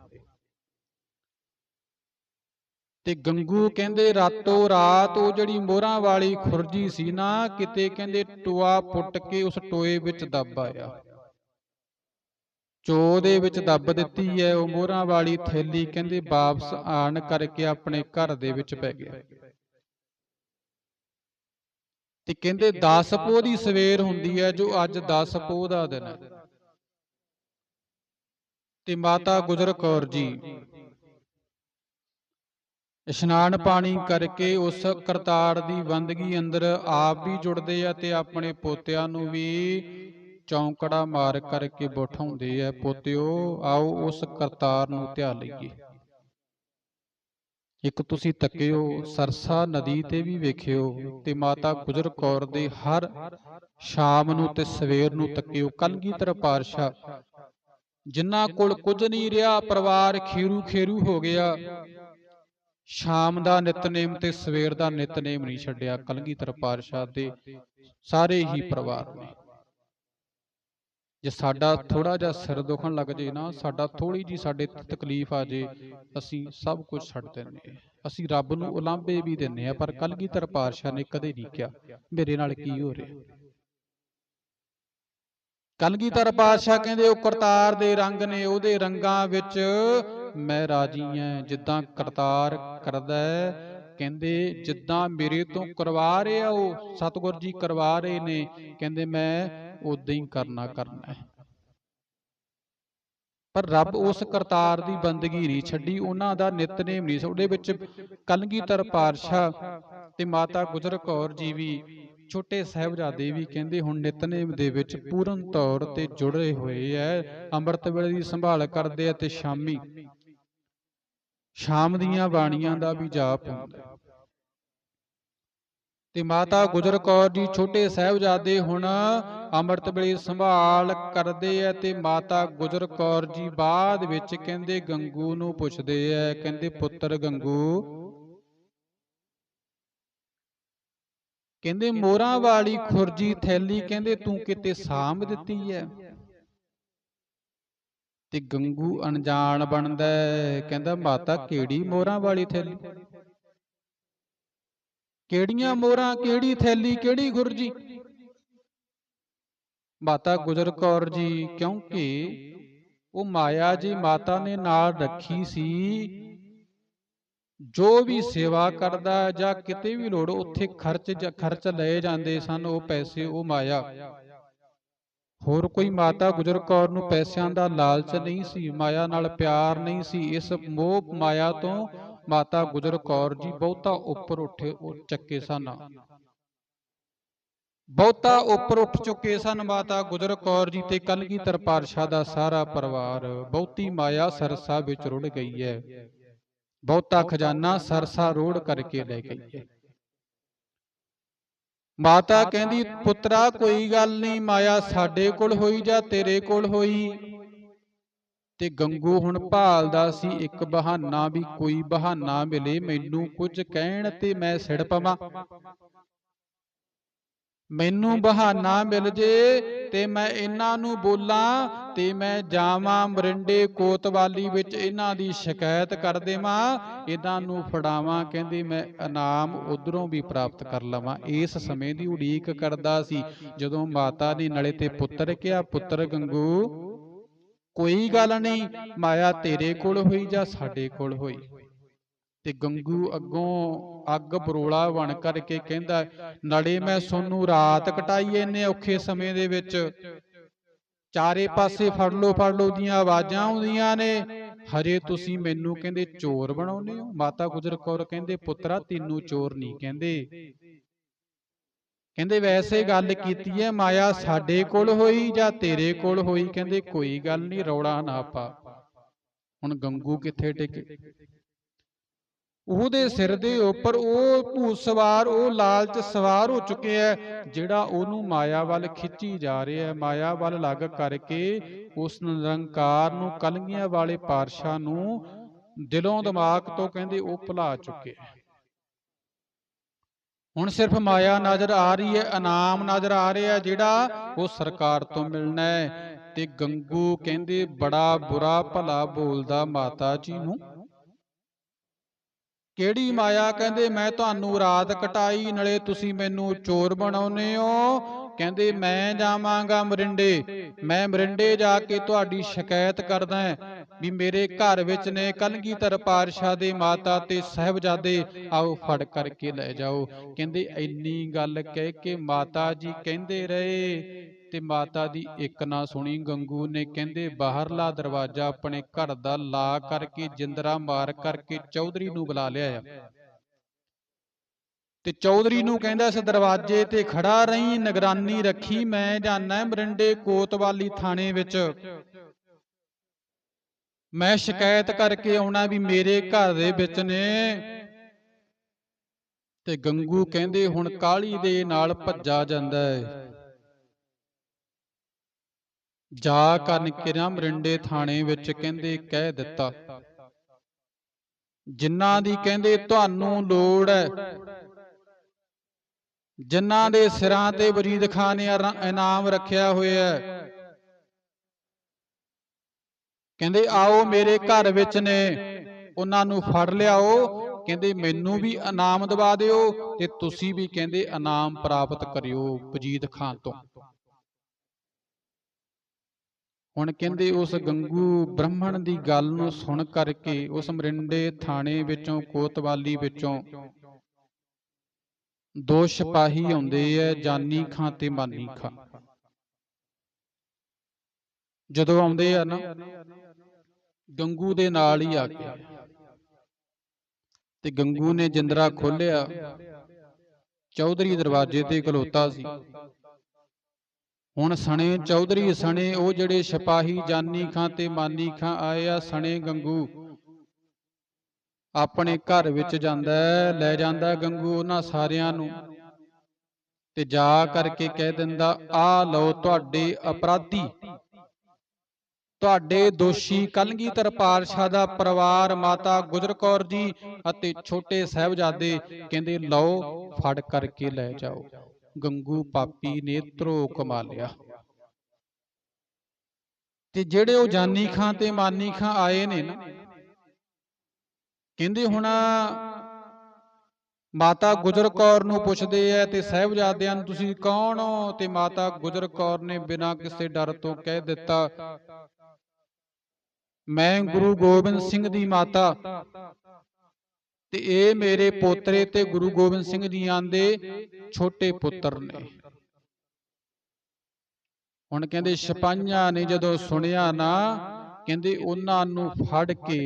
ਤੇ ਗੰਗੂ ਕਹਿੰਦੇ ਰਾਤੋਂ ਰਾਤ ਉਹ ਜਿਹੜੀ ਮੋਹਰਾਂ ਵਾਲੀ ਖੁਰਜੀ ਸੀ ਨਾ, ਕਿਤੇ ਕਹਿੰਦੇ ਟੋਆ ਪੁੱਟ ਕੇ ਉਸ ਟੋਏ ਵਿੱਚ ਦੱਬ ਆਇਆ। ਚੋ ਦੇ ਵਿੱਚ ਦੱਬ ਦਿੱਤੀ ਹੈ, ਉਹ ਮੋਹਰਾਂ ਵਾਲੀ ਥੈਲੀ ਕਹਿੰਦੇ ਵਾਪਸ ਆਣ ਕਰਕੇ ਆਪਣੇ ਘਰ ਦੇ ਵਿੱਚ ਪੈ ਗਿਆ। ਤੇ ਕਹਿੰਦੇ 10 ਪੋਹ ਦੀ ਸਵੇਰ ਹੁੰਦੀ ਹੈ, ਜੋ ਅੱਜ 10 ਪੋਹ ਦਾ ਦਿਨ ਹੈ। ਤੇ ਮਾਤਾ ਗੁਜਰ ਕੌਰ ਜੀ ਇਸ਼ਨਾਨ ਪਾਣੀ ਕਰਕੇ ਉਸ ਕਰਤਾਰ ਦੀ ਬੰਦਗੀ ਅੰਦਰ ਆਪ ਵੀ ਜੁੜਦੇ ਆ ਤੇ ਆਪਣੇ ਪੋਤਿਆਂ ਨੂੰ ਵੀ ਚੌਂਕੜਾ ਮਾਰ ਕਰਕੇ ਬਿਠਾਉਂਦੇ ਆ ਪੋਤਿਓ ਆਓ ਉਸ ਕਰਤਾਰ ਨੂੰ ਧਿਆ ਲਈਏ। ਇੱਕ ਤੁਸੀਂ ਤੱਕਿਓ ਸਰਸਾ ਨਦੀ ਤੇ ਵੀ ਵੇਖਿਓ ਤੇ ਮਾਤਾ ਗੁਜਰ ਕੌਰ ਦੇ ਹਰ ਸ਼ਾਮ ਨੂੰ ਤੇ ਸਵੇਰ ਨੂੰ ਤੱਕਿਓ ਕਲਗੀਧਰ ਪਾਤਸ਼ਾਹ। ਜਿਨ੍ਹਾਂ ਕੋਲ ਕੁਝ ਨਹੀਂ ਰਿਹਾ ਪਰਿਵਾਰ ਖੀਰੂ ਖੇਰੂ ਹੋ ਗਿਆ। ਸ਼ਾਮ ਦਾ ਨਿਤਨੇਮ ਤੇ ਸਵੇਰ ਦਾ ਨਿਤਨੇਮ ਨਹੀਂ ਛੱਡਿਆ, ਕਲਗੀਧਰ ਪਾਤਸ਼ਾਹ ਦੇ ਸਾਰੇ ਹੀ ਪਰਿਵਾਰ ਨੇ। ਜੇ ਸਾਡਾ ਥੋੜਾ ਜਿਹਾ ਸਿਰ ਦੁਖਣ ਲੱਗ ਜੇ ਨਾ, ਸਾਡਾ ਥੋੜੀ ਜੀ ਸਾਡੇ ਤਕਲੀਫ ਆ ਜੇ, ਅਸੀਂ ਸਭ ਕੁਝ ਛੱਡ ਦਿੰਦੇ ਹਾਂ। ਅਸੀਂ ਰੱਬ ਨੂੰ ਉਲਾਂਭੇ ਵੀ ਦਿੰਨੇ ਆ ਪਰ ਕਲਗੀਧਰ ਪਾਤਸ਼ਾਹ ਨੇ ਕਦੇ ਨਹੀਂ ਕਿਹਾ, ਮੇਰੇ ਨਾਲ ਕੀ ਹੋ ਰਿਹਾ? ਕਲਗੀਧਰ ਪਾਤਸ਼ਾਹ ਕਹਿੰਦੇ, ਉਹ ਕਰਤਾਰ ਦੇ ਰੰਗ ਨੇ, ਉਹਦੇ ਰੰਗਾਂ ਵਿੱਚ ਮੈਂ ਰਾਜੀ ਹਾਂ ਜਿੱਦਾਂ ਕਰਤਾਰ ਕਰਦਾ ਹੈ ਕਹਿੰਦੇ ਜਿੱਦਾਂ ਮੇਰੇ ਤੋਂ ਕਰਵਾ ਰਿਹਾ ਉਹ, ਸਤਿਗੁਰ ਜੀ ਕਰਵਾ ਰਹੇ ਨੇ, ਕਹਿੰਦੇ ਮੈਂ ਉਦਾਂ ਹੀ ਕਰਨਾ ਕਰਨਾ ਹੈ ਪਰ ਰੱਬ ਉਸ ਕਰਤਾਰ ਦੀ ਬੰਦਗੀ ਨਹੀਂ ਛੱਡੀ, ਉਹਨਾਂ ਦਾ ਨਿਤਨੇਮ ਨਹੀਂ ਉਹਦੇ ਵਿੱਚ ਕਲਗੀਧਰ ਪਾਤਸ਼ਾਹ ਤੇ ਮਾਤਾ ਗੁਜਰ ਕੌਰ ਜੀ ਵੀ, ਛੋਟੇ ਸਾਹਿਬਜ਼ਾਦੇ ਵੀ ਕਹਿੰਦੇ ਹੁਣ ਨਿਤਨੇਮ ਦੇ ਵਿੱਚ ਪੂਰਨ ਤੌਰ ਤੇ ਜੁੜੇ ਹੋਏ ਐ ਅੰਮ੍ਰਿਤ ਵੇਲੇ ਦੀ ਸੰਭਾਲ ਕਰਦੇ ਆ ਤੇ ਸ਼ਾਮੀ ਸ਼ਾਮ ਦੀਆਂ ਬਾਣੀਆਂ ਦਾ ਵੀ ਜਾਪ ਹੁੰਦਾ ਤੇ ਮਾਤਾ ਗੁਜਰ ਕੌਰ ਜੀ ਛੋਟੇ ਸਾਹਿਬਜ਼ਾਦੇ ਹੁਣ ਅੰਮ੍ਰਿਤ ਵੇਲੇ ਸੰਭਾਲ ਕਰਦੇ ਐ ਤੇ ਮਾਤਾ ਗੁਜਰ ਕੌਰ ਜੀ ਬਾਅਦ ਵਿੱਚ ਕਹਿੰਦੇ ਗੰਗੂ ਨੂੰ ਪੁੱਛਦੇ ਐ ਕਹਿੰਦੇ ਪੁੱਤਰ ਗੰਗੂ। ਕਹਿੰਦੇ ਮੋਹਰਾਂ ਵਾਲੀ ਖੁਰਜੀ ਥੈਲੀ ਕਹਿੰਦੇ ਤੂੰ ਕਿਤੇ ਸਾਂਭ ਦਿੱਤੀ ਐ। ਤੇ ਗੰਗੂ ਅਣਜਾਣ ਬਣਦਾ ਕਹਿੰਦਾ, ਮਾਤਾ, ਕਿਹੜੀ ਮੋਹਰਾਂ ਵਾਲੀ ਥੈਲੀ? ਕਿਹੜੀਆਂ ਮੋਹਰਾਂ, ਕਿਹੜੀ ਥੈਲੀ, ਕਿਹੜੀ ਗੁਰਜੀ? ਮਾਤਾ ਗੁਜਰ ਕੌਰ ਜੀ, ਕਿਉਂਕਿ ਉਹ ਮਾਇਆ ਜੀ ਮਾਤਾ ਨੇ ਨਾਲ ਰੱਖੀ ਸੀ, ਜੋ ਵੀ ਸੇਵਾ ਕਰਦਾ ਜਾਂ ਕਿਤੇ ਵੀ ਲੋੜ, ਉੱਥੇ ਖਰਚ ਖਰਚ ਲਏ ਜਾਂਦੇ ਸਨ, ਉਹ ਪੈਸੇ ਉਹ ਮਾਇਆ। ਹੋਰ ਕੋਈ ਮਾਤਾ ਗੁਜਰ ਕੌਰ ਨੂੰ ਪੈਸਿਆਂ ਦਾ ਲਾਲਚ ਨਹੀਂ ਸੀ, ਮਾਇਆ ਨਾਲ ਪਿਆਰ ਨਹੀਂ ਸੀ, ਇਸ ਮੋਹ ਮਾਇਆ ਤੋਂ ਮਾਤਾ ਗੁਜਰ ਕੌਰ ਜੀ ਬਹੁਤਾ ਉੱਪਰ ਉੱਠੇ ਉਹ ਚੱਕੇ ਸਨ। ਬਹੁਤਾ ਉੱਪਰ ਉੱਠ ਚੁੱਕੇ ਸਨ ਮਾਤਾ ਗੁਜਰ ਕੌਰ ਜੀ ਤੇ ਕਲਗੀਧਰ ਪਾਤਸ਼ਾਹ ਦਾ ਸਾਰਾ ਪਰਿਵਾਰ। ਬਹੁਤੀ ਮਾਇਆ ਸਰਸਾ ਵਿੱਚ ਰੁੜ ਗਈ ਹੈ। ਬਹੁਤਾ ਖਜ਼ਾਨਾ ਸਰਸਾ ਰੋੜ ਕਰਕੇ ਲੈ ਗਈ ਹੈ। ਮਾਤਾ ਕਹਿੰਦੀ ਪੁੱਤਰਾ ਕੋਈ ਗੱਲ ਨਹੀਂ ਮਾਇਆ ਸਾਡੇ ਕੋਲ ਹੋਈ ਜਾਂ ਤੇਰੇ ਕੋਲ ਹੋਈ? ਤੇ ਗੰਗੂ ਹੁਣ ਭਾਲਦਾ ਸੀ ਇੱਕ ਬਹਾਨਾ ਵੀ ਕੋਈ ਬਹਾਨਾ ਮਿਲੇ ਮੈਨੂੰ ਕੁਝ ਕਹਿਣ ਤੇ ਮੈਂ ਸਿੜ ਪਵਾਂ। ਮੈਨੂੰ ਬਹਾਨਾ ਮਿਲ ਜੇ ਤੇ ਮੈਂ ਇਹਨਾਂ ਨੂੰ ਬੋਲਾਂ ਤੇ ਮੈਂ ਜਾਵਾਂ ਮਰਿੰਡੇ ਕੋਤਵਾਲੀ ਵਿੱਚ ਇਹਨਾਂ ਦੀ ਸ਼ਿਕਾਇਤ ਕਰ ਦੇਵਾਂ। ਇਹਨਾਂ ਨੂੰ ਫੜਾਵਾਂ ਕਹਿੰਦੇ ਮੈਂ ਇਨਾਮ ਉਧਰੋਂ ਵੀ ਪ੍ਰਾਪਤ ਕਰ ਲਵਾਂ। ਇਸ ਸਮੇਂ ਦੀ ਉਡੀਕ ਕਰਦਾ ਸੀ। ਜਦੋਂ ਮਾਤਾ ਨੇ ਨਲੇ ਤੇ ਪੁੱਤਰ ਕਿਹਾ ਪੁੱਤਰ ਗੰਗੂ ਕੋਈ ਗੱਲ ਨਹੀਂ ਮਾਇਆ ਤੇਰੇ ਕੋਲ ਹੋਈ ਜਾਂ ਸਾਡੇ ਕੋਲ ਹੋਈ? ਤੇ ਗੰਗੂ ਅੱਗੋਂ ਅੱਗ ਬਰੋਲਾ ਬਣ ਕਰਕੇ ਕਹਿੰਦਾ ਨੜੇ ਮੈਂ ਸੋਨੂੰ ਰਾਤ ਕਟਾਈ ਇੰਨੇ ਔਖੇ ਸਮੇਂ ਦੇ ਵਿੱਚ। ਚਾਰੇ ਪਾਸੇ ਫੜ ਲੋ ਫੜ ਲੋ ਦੀਆਂ ਆਵਾਜ਼ਾਂ ਆਉਂਦੀਆਂ ਨੇ। ਹਰੇ ਤੁਸੀਂ ਮੈਨੂੰ ਕਹਿੰਦੇ ਚੋਰ ਬਣਾਉਨੇ ਹੋ। ਮਾਤਾ ਗੁਜਰ ਕੌਰ ਕਹਿੰਦੇ ਪੁੱਤਰਾ ਤੈਨੂੰ ਚੋਰ ਨਹੀਂ ਕਹਿੰਦੇ। ਕਹਿੰਦੇ। ਵੈਸੇ ਗੱਲ ਕੀਤੀ ਹੈ ਮਾਇਆ ਸਾਡੇ ਕੋਲ ਹੋਈ ਜਾਂ ਤੇਰੇ ਕੋਲ ਹੋਈ? ਕਹਿੰਦੇ ਕੋਈ ਗੱਲ ਨਹੀਂ ਰੌਲਾ ਨਾ ਪਾ। ਹੁਣ ਗੰਗੂ ਕਿੱਥੇ ਟਿਕੇ ਉਹਦੇ ਸਿਰ ਦੇ ਉੱਪਰ ਉਹ ਭੂਤ ਸਵਾਰ ਉਹ ਲਾਲਚ ਸਵਾਰ ਹੋ ਚੁੱਕਿਆ ਜਿਹੜਾ ਉਹਨੂੰ ਮਾਇਆ ਵੱਲ ਖਿੱਚੀ ਜਾ ਰਿਹਾ ਹੈ ਮਾਇਆ ਵੱਲ ਲੱਗ ਕਰਕੇ ਉਸ ਨਿਰੰਕਾਰ ਨੂੰ ਕਲਗੀਆਂ ਵਾਲੇ ਪਾਰਸ਼ਾ ਨੂੰ ਦਿਲੋਂ ਦਿਮਾਗ ਤੋਂ ਕਹਿੰਦੇ ਉਹ ਭੁਲਾ ਚੁੱਕੇ ਹੈ ਹੁਣ ਸਿਰਫ ਮਾਇਆ ਨਜ਼ਰ ਆ ਰਹੀ ਹੈ ਇਨਾਮ ਨਜ਼ਰ ਆ ਰਿਹਾ ਜਿਹੜਾ ਉਹ ਸਰਕਾਰ ਤੋਂ ਮਿਲਣਾ ਹੈ ਤੇ ਗੰਗੂ ਕਹਿੰਦੇ ਬੜਾ ਬੁਰਾ ਭਲਾ ਬੋਲਦਾ ਮਾਤਾ ਜੀ ਨੂੰ। ਕਿਹੜੀ ਮਾਇਆ ਕਹਿੰਦੇ ਮੈਂ ਤੁਹਾਨੂੰ ਰਾਤ ਕਟਾਈ ਨਲੇ ਤੁਸੀਂ ਮੈਨੂੰ ਚੋਰ ਬਣਾਉਨੇ ਹੋ। ਕਹਿੰਦੇ ਮੈਂ ਜਾਵਾਂਗਾ ਮਰਿੰਡੇ। ਮੈਂ ਮਰਿੰਡੇ ਜਾ ਕੇ ਤੁਹਾਡੀ ਸ਼ਿਕਾਇਤ ਕਰਦਾ ਵੀ ਮੇਰੇ ਘਰ ਵਿੱਚ ਨੇ ਕਲਗੀਧਰ ਪਾਤਸ਼ਾਹ ਦੇ ਮਾਤਾ ਤੇ ਸਹਿਬਜ਼ਾਦੇ ਆਓ ਫੜ ਕਰਕੇ ਲੈ ਜਾਓ। ਕਹਿੰਦੇ ਇੰਨੀ ਗੱਲ ਕਹਿ ਕੇ ਮਾਤਾ ਜੀ ਕਹਿੰਦੇ ਰਹੇ ਤੇ ਮਾਤਾ ਦੀ ਇੱਕ ਨਾ ਸੁਣੀ ਗੰਗੂ ਨੇ ਕਹਿੰਦੇ, ਬਾਹਰਲਾ ਦਰਵਾਜ਼ਾ ਆਪਣੇ ਘਰ ਦਾ ਲਾ ਕਰਕੇ ਜਿੰਦਰਾ ਮਾਰ ਕਰਕੇ ਚੌਧਰੀ ਨੂੰ ਬੁਲਾ ਲਿਆ ਤੇ ਚੌਧਰੀ ਨੂੰ ਕਹਿੰਦਾ, ਇਸ ਦਰਵਾਜ਼ੇ ਤੇ ਖੜਾ ਰਹੀਂ, ਨਿਗਰਾਨੀ ਰੱਖੀ, ਮੈਂ ਜਾਣਾ ਮਰਿੰਡੇ ਕੋਤਵਾਲੀ ਥਾਣੇ ਵਿੱਚ। ਮੈਂ ਸ਼ਿਕਾਇਤ ਕਰਕੇ ਆਉਣਾ ਵੀ ਮੇਰੇ ਘਰ ਦੇ ਵਿੱਚ ਨੇ। ਤੇ ਗੰਗੂ ਕਹਿੰਦੇ, ਹੁਣ ਕਾਲੀ ਦੇ ਨਾਲ ਭੱਜਾ ਜਾਂਦਾ ਹੈ ਜਾ ਕਰਨ ਕਿਰਿਆ ਮਰਿੰਡੇ ਥਾਣੇ ਵਿੱਚ ਕਹਿੰਦੇ ਕਹਿ ਦਿੱਤਾ। ਜਿਨ੍ਹਾਂ ਦੀ ਕਹਿੰਦੇ, ਤੁਹਾਨੂੰ ਲੋੜ ਹੈ। ਜਿਨ੍ਹਾਂ ਦੇ ਸਿਰਾਂ ਤੇ ਵਜੀਦ ਖਾਨ ਨੇ ਇਨਾਮ ਰੱਖਿਆ ਹੋਇਆ ਹੈ। ਕਹਿੰਦੇ, ਆਓ ਮੇਰੇ ਘਰ ਵਿੱਚ ਨੇ। ਉਹਨਾਂ ਨੂੰ ਫੜ ਲਿਆਓ। ਕਹਿੰਦੇ, ਮੈਨੂੰ ਵੀ ਇਨਾਮ ਦਵਾ ਦਿਓ ਤੇ ਤੁਸੀਂ ਵੀ ਕਹਿੰਦੇ, ਇਨਾਮ ਪ੍ਰਾਪਤ ਕਰਿਓ। ਵਜੀਦ ਖਾਨ ਤੋਂ। ਹੁਣ ਕਹਿੰਦੇ ਉਸ ਗੰਗੂ ਬ੍ਰਾਹਮਣ ਦੀ ਗੱਲ ਨੂੰ ਸੁਣ ਕਰਕੇ ਉਸ ਮਰਿੰਡੇ ਥਾਣੇ ਵਿੱਚੋਂ, ਕੋਤਵਾਲੀ ਵਿੱਚੋਂ ਦੋ ਸਿਪਾਹੀ ਆਉਂਦੇ ਐ ਜਾਨੀ ਖਾਂ ਤੇ ਮਾਨੀ ਖਾਂ। ਜਦੋਂ ਆਉਂਦੇ ਆ ਨਾ, ਗੰਗੂ ਦੇ ਨਾਲ ਹੀ ਆ ਕੇ। ਤੇ ਗੰਗੂ ਨੇ ਜਿੰਦਰਾ ਖੋਲਿਆ ਚੌਧਰੀ ਦਰਵਾਜ਼ੇ ਤੇ ਖਲੋਤਾ ਸੀ। ਹੁਣ ਸਣੇ ਚੌਧਰੀ, ਸਣੇ ਉਹ ਜਿਹੜੇ ਸਿਪਾਹੀ ਜਾਨੀ ਖਾਂ ਤੇ ਮਾਨੀ ਖਾਂ ਆਏ ਆ, ਸਣੇ ਗੰਗੂ ਆਪਣੇ ਘਰ ਵਿੱਚ ਜਾਂਦਾ ਲੈ ਜਾਂਦਾ ਗੰਗੂ ਉਹਨਾਂ ਸਾਰਿਆਂ ਨੂੰ ਤੇ ਜਾ ਕਰਕੇ ਕਹਿ ਦਿੰਦਾ, ਆ ਲਓ ਤੁਹਾਡੇ ਅਪਰਾਧੀ। ਤੁਹਾਡੇ ਦੋਸ਼ੀ ਕਲਗੀਧਰ ਪਾਤਸ਼ਾਹ ਦਾ ਪਰਿਵਾਰ ਮਾਤਾ ਗੁਜਰ ਕੌਰ ਜੀ ਅਤੇ ਛੋਟੇ ਸਾਹਿਬਜ਼ਾਦੇ ਕਹਿੰਦੇ, ਲਓ, ਫੜ ਕਰਕੇ ਲੈ ਜਾਓ। ਗੰਗੂ ਪਾਪੀ ਨੇ ਧਰੋ ਕਮਾ ਲਿਆ। ਤੇ ਜਿਹੜੇ ਉਹ ਜਾਨੀ ਖਾਂ ਤੇ ਮਾਨੀ ਖਾਂ ਆਏ ਨੇ ਨਾ, ਕਹਿੰਦੇ ਹੁਣ ਮਾਤਾ ਗੁਜਰ ਕੌਰ ਨੂੰ ਪੁੱਛਦੇ ਐ ਤੇ ਸਾਹਿਬਜ਼ਾਦਿਆਂ ਨੂੰ, ਤੁਸੀਂ ਕੌਣ ਹੋ? ਤੇ ਮਾਤਾ ਗੁਜਰ ਕੌਰ ਨੇ ਬਿਨਾਂ ਕਿਸੇ ਡਰ ਤੋਂ ਕਹਿ ਦਿੱਤਾ, ਮੈਂ ਗੁਰੂ ਗੋਬਿੰਦ ਸਿੰਘ ਦੀ ਮਾਤਾ। ਤੇ ਇਹ ਮੇਰੇ ਪੋਤਰੇ ਤੇ ਗੁਰੂ ਗੋਬਿੰਦ ਸਿੰਘ ਜੀਆਂ ਦੇ ਛੋਟੇ ਪੁੱਤਰ ਨੇ। ਹੁਣ ਕਹਿੰਦੇ, ਸਿਪਾਹੀਆਂ ਨੇ ਜਦੋਂ ਸੁਣਿਆ ਨਾ, ਕਹਿੰਦੇ ਉਹਨਾਂ ਨੂੰ ਫੜ ਕੇ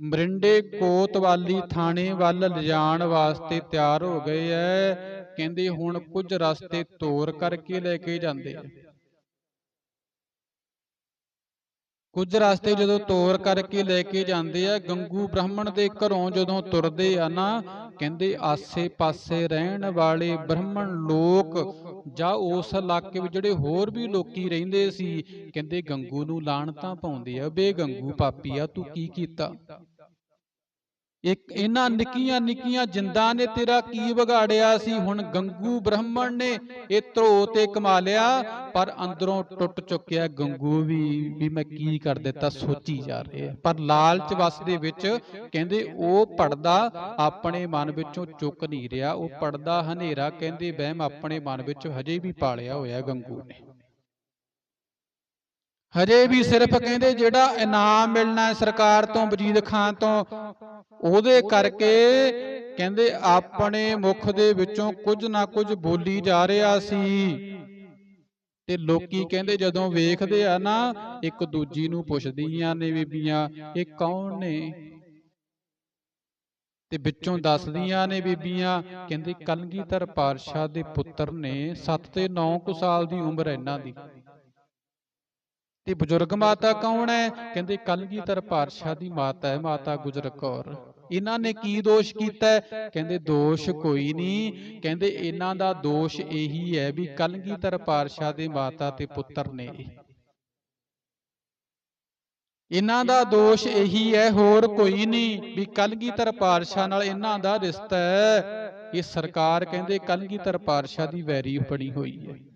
ਮਰਿੰਡੇ ਕੋਤਵਾਲੀ ਥਾਣੇ ਵੱਲ ਲਿਜਾਣ ਵਾਸਤੇ ਤਿਆਰ ਹੋ ਗਏ ਐ। ਕਹਿੰਦੇ ਹੁਣ ਕੁਝ ਰਸਤੇ ਤੋਰ ਕਰਕੇ ਲੈ ਕੇ ਜਾਂਦੇ ਆ। ਕੁਝ ਰਸਤੇ ਜਦੋਂ ਤੋਰ ਕਰਕੇ ਲੈ ਕੇ ਜਾਂਦੇ ਆ, ਗੰਗੂ ਬ੍ਰਾਹਮਣ ਦੇ ਘਰੋਂ ਜਦੋਂ ਤੁਰਦੇ ਆ ਨਾ, ਕਹਿੰਦੇ ਆਸੇ-ਪਾਸੇ ਰਹਿਣ ਵਾਲੇ ਬ੍ਰਾਹਮਣ ਲੋਕ, ਜਾਂ ਉਸ ਇਲਾਕੇ ਵਿੱਚ ਜਿਹੜੇ ਹੋਰ ਵੀ ਲੋਕੀ ਰਹਿੰਦੇ ਸੀ, ਕਹਿੰਦੇ ਗੰਗੂ ਨੂੰ ਲਾਣਤਾਂ ਪਾਉਂਦੇ ਆ ਬੇ ਗੰਗੂ ਪਾਪੀ ਆ, ਤੂੰ ਕੀ ਕੀਤਾ? ਇੱਕ ਇਹਨਾਂ ਨਿੱਕੀਆਂ ਨਿੱਕੀਆਂ ਜਿੰਦਾਂ ਨੇ ਤੇਰਾ ਕੀ ਵਿਗਾੜਿਆ ਸੀ? ਹੁਣ ਗੰਗੂ ਬ੍ਰਾਹਮਣ ਨੇ ਇਹ ਧਰੋ ਤੇ ਕਮਾ ਲਿਆ, ਪਰ ਅੰਦਰੋਂ ਟੁੱਟ ਚੁੱਕਿਆ ਗੰਗੂ ਵੀ ਵੀ ਮੈਂ ਕੀ ਕਰ ਦਿੱਤਾ? ਸੋਚੀ ਜਾ ਰਿਹਾ ਪਰ ਲਾਲਚ ਵਸ ਦੇ ਵਿੱਚ ਕਹਿੰਦੇ ਉਹ ਪੜਦਾ ਆਪਣੇ ਮਨ ਵਿੱਚੋਂ ਚੁੱਕ ਨਹੀਂ ਰਿਹਾ। ਉਹ ਪੜਦਾ ਹਨੇਰਾ ਕਹਿੰਦੇ ਵਹਿਮ ਆਪਣੇ ਮਨ ਵਿੱਚ ਹਜੇ ਵੀ ਪਾਲਿਆ ਹੋਇਆ ਗੰਗੂ ਨੇ। ਹਜੇ ਵੀ ਸਿਰਫ ਕਹਿੰਦੇ ਜਿਹੜਾ ਇਨਾਮ ਮਿਲਣਾ ਹੈ ਸਰਕਾਰ ਤੋਂ ਵਜੀਦ ਖਾਨ ਤੋਂ, ਉਹਦੇ ਕਰਕੇ ਕਹਿੰਦੇ ਆਪਣੇ ਮੁਖ ਦੇ ਵਿੱਚੋਂ ਕੁਝ ਨਾ ਕੁਝ ਬੋਲੀ ਜਾ ਰਿਹਾ ਸੀ। ਤੇ ਲੋਕੀ ਕਹਿੰਦੇ ਜਦੋਂ ਵੇਖਦੇ ਆ ਨਾ, ਇੱਕ ਦੂਜੀ ਨੂੰ ਪੁੱਛਦੀਆਂ ਨੇ ਬੀਬੀਆਂ, ਇਹ ਕੌਣ ਨੇ? ਤੇ ਵਿੱਚੋਂ ਦੱਸਦੀਆਂ ਨੇ ਬੀਬੀਆਂ, ਕਹਿੰਦੇ ਕਲਗੀਧਰ ਪਾਤਸ਼ਾਹ ਦੇ ਪੁੱਤਰ ਨੇ 7 ਤੇ 9 ਕੁ ਸਾਲ ਦੀ ਉਮਰ ਇਹਨਾਂ ਦੀ। ਤੇ ਬਜ਼ੁਰਗ ਮਾਤਾ ਕੌਣ ਹੈ? ਕਹਿੰਦੇ, ਕਲਗੀਧਰ ਪਾਤਸ਼ਾਹ ਦੀ ਮਾਤਾ ਹੈ, ਮਾਤਾ ਗੁਜਰ ਕੌਰ। ਇਹਨਾਂ ਨੇ ਕੀ ਦੋਸ਼ ਕੀਤਾ ਕਹਿੰਦੇ, ਦੋਸ਼ ਕੋਈ ਨਹੀਂ। ਕਹਿੰਦੇ, ਇਹਨਾਂ ਦਾ ਦੋਸ਼ ਇਹੀ ਹੈ ਵੀ ਕਲਗੀਧਰ ਪਾਤਸ਼ਾਹ ਦੇ ਮਾਤਾ ਤੇ ਪੁੱਤਰ ਨੇ। ਇਹਨਾਂ ਦਾ ਦੋਸ਼ ਇਹੀ ਹੈ, ਹੋਰ ਕੋਈ ਨਹੀਂ, ਵੀ ਕਲਗੀਧਰ ਪਾਤਸ਼ਾਹ ਨਾਲ ਇਹਨਾਂ ਦਾ ਰਿਸ਼ਤਾ ਹੈ। ਇਹ ਸਰਕਾਰ ਕਹਿੰਦੇ, ਕਲਗੀਧਰ ਪਾਤਸ਼ਾਹ ਦੀ ਵੈਰੀ ਬਣੀ ਹੋਈ ਹੈ।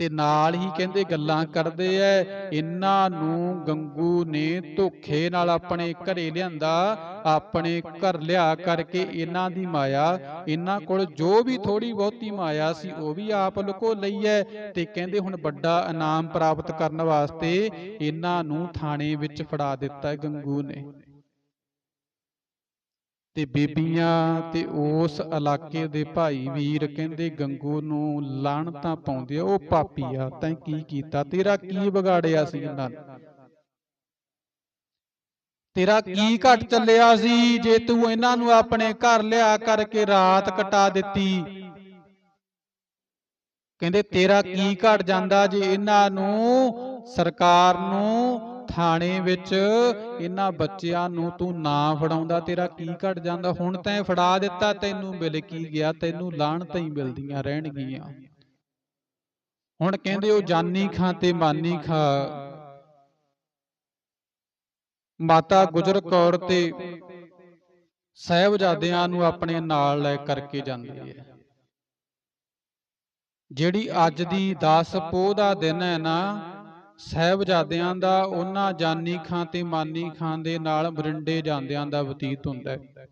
ਤੇ ਨਾਲ ਹੀ ਕਹਿੰਦੇ ਗੱਲਾਂ ਕਰਦੇ ਐ, ਇਹਨਾਂ ਨੂੰ ਗੰਗੂ ਨੇ ਧੋਖੇ ਨਾਲ ਆਪਣੇ ਘਰੇ ਲਿਆਂਦਾ, ਆਪਣੇ ਘਰ ਲਿਆ ਕਰਕੇ ਇਹਨਾਂ ਦੀ ਮਾਇਆ, ਇਹਨਾਂ ਕੋਲ ਜੋ ਵੀ ਥੋੜੀ ਬਹੁਤੀ ਮਾਇਆ ਸੀ ਉਹ ਵੀ ਆਪ ਲੁਕੋ ਲਈ ਐ ਤੇ ਕਹਿੰਦੇ ਹੁਣ ਵੱਡਾ ਇਨਾਮ ਪ੍ਰਾਪਤ ਕਰਨ ਵਾਸਤੇ ਇਹਨਾਂ ਨੂੰ ਥਾਣੇ ਵਿੱਚ ਫੜਾ ਦਿੱਤਾ ਗੰਗੂ ਨੇ। ਤੇ ਬੀਬੀਆਂ ਤੇ ਉਸ ਇਲਾਕੇ ਦੇ ਭਾਈ ਵੀਰ ਕਹਿੰਦੇ, ਗੰਗੂ ਨੂੰ ਲਾਹਣਤਾਂ ਪਾਉਂਦੇ ਆ, ਉਹ ਪਾਪੀ ਆ, ਤੈਂ ਕੀ ਕੀਤਾ? ਤੇਰਾ ਕੀ ਵਿਗਾੜਿਆ ਸੀ ਇਹਨਾਂ ਨੇ? ਤੇਰਾ ਕੀ ਘਟ ਚੱਲਿਆ ਸੀ ਜੇ ਤੂੰ ਇਹਨਾਂ ਨੂੰ ਆਪਣੇ ਘਰ ਲਿਆ ਕਰਕੇ ਰਾਤ ਕਟਾ ਦਿੱਤੀ? ਕਹਿੰਦੇ, ਤੇਰਾ ਕੀ ਘਟ ਜਾਂਦਾ ਜੇ ਇਹਨਾਂ ਨੂੰ ਸਰਕਾਰ ਨੂੰ ਥਾਣੇ ਵਿੱਚ ਇਹਨਾਂ ਬੱਚਿਆਂ ਨੂੰ ਤੂੰ ਨਾ ਫੜਾਉਂਦਾ, ਤੇਰਾ ਕੀ ਘਟ ਜਾਂਦਾ? ਹੁਣ ਤੈਂ ਫੜਾ ਦਿੱਤਾ, ਤੈਨੂੰ ਮਿਲ ਕੀ ਗਿਆ? ਤੈਨੂੰ ਲਾਹਣਤਾਂ ਹੀ ਮਿਲਦੀਆਂ ਰਹਿਣਗੀਆਂ। ਹੁਣ ਕਹਿੰਦੇ ਉਹ ਜਾਨੀ ਖਾਂ ਤੇ ਮਾਨੀ ਖਾਂ। ਮਾਤਾ ਗੁਜਰ ਕੌਰ ਤੇ ਸਹਿਬਜ਼ਾਦਿਆਂ ਨੂੰ ਆਪਣੇ ਨਾਲ ਲੈ ਕਰਕੇ ਜਾਂਦੀ ਹੈ। ਜਿਹੜੀ ਅੱਜ ਦੀ 10 ਪੋਹ ਦਾ ਦਿਨ ਹੈ ਨਾ ਸਹਿਬਜ਼ਾਦਿਆਂ ਦਾ ਉਹਨਾਂ ਜਾਨੀ ਖਾਂ ਤੇ ਮਾਨੀ ਖਾਂ ਦੇ ਨਾਲ ਮਰਿੰਡੇ ਜਾਂਦਿਆਂ ਦਾ ਬਤੀਤ ਹੁੰਦਾ ਹੈ।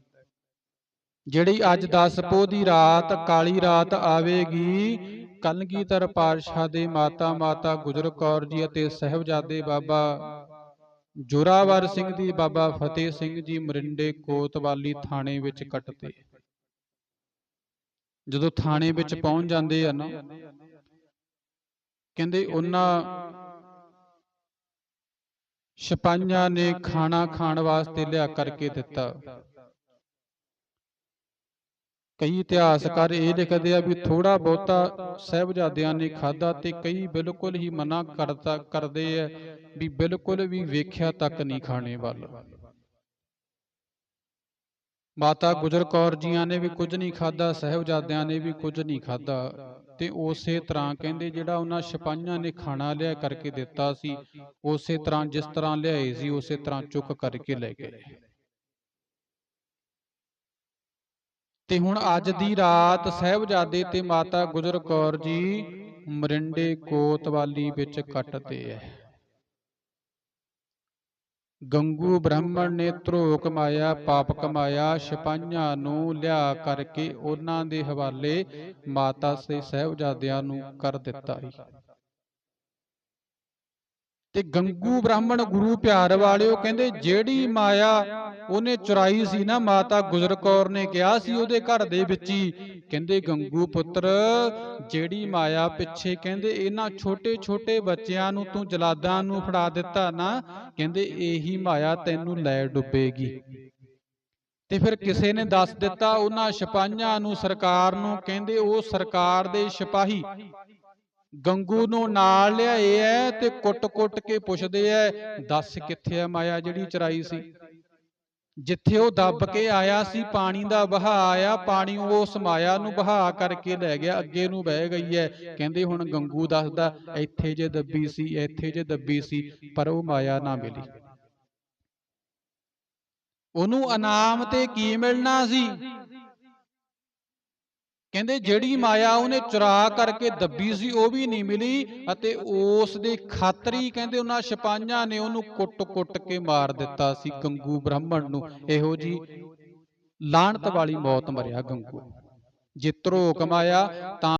ਜਿਹੜੀ ਅੱਜ 10 ਪੋਹ ਦੀ ਰਾਤ ਕਾਲੀ ਰਾਤ ਆਵੇਗੀ, ਕਲਗੀਧਰ ਪਾਤਸ਼ਾਹ ਦੇ ਮਾਤਾ ਮਾਤਾ ਗੁਜਰ ਕੌਰ ਜੀ ਅਤੇ ਸਹਿਬਜ਼ਾਦੇ ਬਾਬਾ ਜੋਰਾਵਰ ਸਿੰਘ ਦੀ ਬਾਬਾ ਫਤਿਹ ਸਿੰਘ ਜੀ ਮਰਿੰਡੇ ਕੋਤਵਾਲੀ ਥਾਣੇ ਵਿੱਚ ਕੱਟਦੇ ਜਦੋਂ ਥਾਣੇ ਵਿੱਚ ਪਹੁੰਚ ਜਾਂਦੇ ਆ ਨਾ ਕਹਿੰਦੇ ਉਹਨਾਂ ਸਿਪਾਹੀਆਂ ਨੇ ਖਾਣਾ ਖਾਣ ਵਾਸਤੇ ਲਿਆ ਕਰਕੇ ਦਿੱਤਾ। ਕਈ ਇਤਿਹਾਸਕਾਰ ਇਹ ਲਿਖਦੇ ਆ ਵੀ ਥੋੜਾ ਬਹੁਤਾ ਸਹਿਬਜ਼ਾਦਿਆਂ ਨੇ ਖਾਦਾ ਤੇ ਕਈ ਬਿਲਕੁਲ ਹੀ ਮਨਾ ਕਰਤਾ ਕਰਦੇ ਆ ਵੀ ਬਿਲਕੁਲ ਵੀ ਵੇਖਿਆ ਤੱਕ ਨਹੀਂ ਖਾਣੇ ਵੱਲ। ਮਾਤਾ ਗੁਜਰ ਕੌਰ ਜੀਆਂ ਨੇ ਵੀ ਕੁਝ ਨਹੀਂ ਖਾਦਾ ਸਹਿਬਜ਼ਾਦਿਆਂ ਨੇ ਵੀ ਕੁਝ ਨਹੀਂ ਖਾਦਾ ਤੇ ਉਸੇ ਤਰ੍ਹਾਂ ਕਹਿੰਦੇ ਜਿਹੜਾ ਉਹਨਾਂ ਸਿਪਾਹੀਆਂ ਨੇ ਖਾਣਾ ਲਿਆ ਕਰਕੇ ਦਿੱਤਾ ਸੀ ਉਸੇ ਤਰ੍ਹਾਂ ਜਿਸ ਤਰ੍ਹਾਂ ਲਿਆਏ ਸੀ ਉਸੇ ਤਰ੍ਹਾਂ ਚੁੱਕ ਕਰਕੇ ਲੈ ਗਏ। ਤੇ ਹੁਣ ਅੱਜ ਦੀ ਰਾਤ ਸਹਿਬਜ਼ਾਦੇ ਤੇ ਮਾਤਾ ਗੁਜਰ ਕੌਰ ਜੀ ਮਰਿੰਡੇ ਕੋਤਵਾਲੀ ਵਿੱਚ ਕੱਟਦੇ ਐ। ਗੰਗੂ ਬ੍ਰਾਹਮਣ ਨੇ ਧਰੋ ਕਮਾਇਆ, ਪਾਪ ਕਮਾਇਆ, ਸਿਪਾਹੀਆਂ ਨੂੰ ਲਿਆ ਕਰਕੇ ਉਹਨਾਂ ਦੇ ਹਵਾਲੇ ਮਾਤਾ ਸੇ ਸਹਿਬਜ਼ਾਦਿਆਂ ਨੂੰ ਕਰ ਦਿੱਤਾ ਤੇ ਗੰਗੂ ਬ੍ਰਾਹਮਣ ਗੁਰੂ ਪਿਆਰ ਵਾਲਿਓ ਕਹਿੰਦੇ ਜਿਹੜੀ ਮਾਇਆ ਉਹਨੇ ਚੁਰਾਈ ਸੀ ਨਾ, ਮਾਤਾ ਗੁਜਰ ਕੌਰ ਨੇ ਕਿਹਾ ਸੀ ਉਹਦੇ ਘਰ ਦੇ ਵਿੱਚ ਹੀ। ਕਹਿੰਦੇ ਗੰਗੂ ਪੁੱਤਰ, ਜਿਹੜੀ ਮਾਇਆ ਪਿੱਛੇ ਕਹਿੰਦੇ ਇਹਨਾਂ ਛੋਟੇ ਛੋਟੇ ਬੱਚਿਆਂ ਨੂੰ ਤੂੰ ਜਲਾਦਾਂ ਨੂੰ ਫੜਾ ਦਿੱਤਾ ਨਾ, ਕਹਿੰਦੇ ਇਹੀ ਮਾਇਆ ਤੈਨੂੰ ਲੈ ਡੁੱਬੇਗੀ। ਤੇ ਫਿਰ ਕਿਸੇ ਨੇ ਦੱਸ ਦਿੱਤਾ ਉਹਨਾਂ ਸਿਪਾਹੀਆਂ ਨੂੰ, ਸਰਕਾਰ ਨੂੰ, ਕਹਿੰਦੇ ਉਹ ਸਰਕਾਰ ਦੇ ਸਿਪਾਹੀ। ਗੰਗੂ ਨੂੰ ਨਾਲ ਲਿਆਏ ਐ ਤੇ ਕੁੱਟ-ਕੁੱਟ ਕੇ ਪੁੱਛਦੇ ਐ, ਦੱਸ ਕਿੱਥੇ ਐ ਮਾਇਆ ਜਿਹੜੀ ਚਰਾਈ ਸੀ? ਜਿੱਥੇ ਉਹ ਦੱਬ ਕੇ ਆਇਆ ਸੀ, ਪਾਣੀ ਦਾ ਵਹਾ ਆਇਆ, ਪਾਣੀ ਉਸ ਮਾਇਆ ਨੂੰ ਵਹਾ ਕਰਕੇ ਲੈ ਗਿਆ, ਅੱਗੇ ਨੂੰ ਬਹਿ ਗਈ ਹੈ ਕਹਿੰਦੇ ਹੁਣ ਗੰਗੂ ਦੱਸਦਾ, ਇੱਥੇ ਜੇ ਦੱਬੀ ਸੀ, ਇੱਥੇ ਜੇ ਦੱਬੀ ਸੀ, ਪਰ ਉਹ ਮਾਇਆ ਨਾ ਮਿਲੀ। ਉਹਨੂੰ ਇਨਾਮ ਤੇ ਕੀ ਮਿਲਣਾ ਸੀ? ਕਹਿੰਦੇ ਜਿਹੜੀ ਮਾਇਆ ਉਹਨੇ ਚੁਰਾ ਕਰਕੇ ਦੱਬੀ ਸੀ, ਉਹ ਵੀ ਨਹੀਂ ਮਿਲੀ ਅਤੇ ਉਸ ਦੇ ਖਾਤਰੀ ਕਹਿੰਦੇ ਉਹਨਾਂ ਸਿਪਾਹੀਆਂ ਨੇ ਉਹਨੂੰ ਕੁੱਟ-ਕੁੱਟ ਕੇ ਮਾਰ ਦਿੱਤਾ ਸੀ ਗੰਗੂ ਬ੍ਰਾਹਮਣ ਨੂੰ। ਇਹੋ ਜੀ ਲਾਹਣਤ ਵਾਲੀ ਮੌਤ ਮਰਿਆ ਗੰਗੂ। ਜਿੱਤਰੋ ਕਮਾਇਆ ਤਾਂ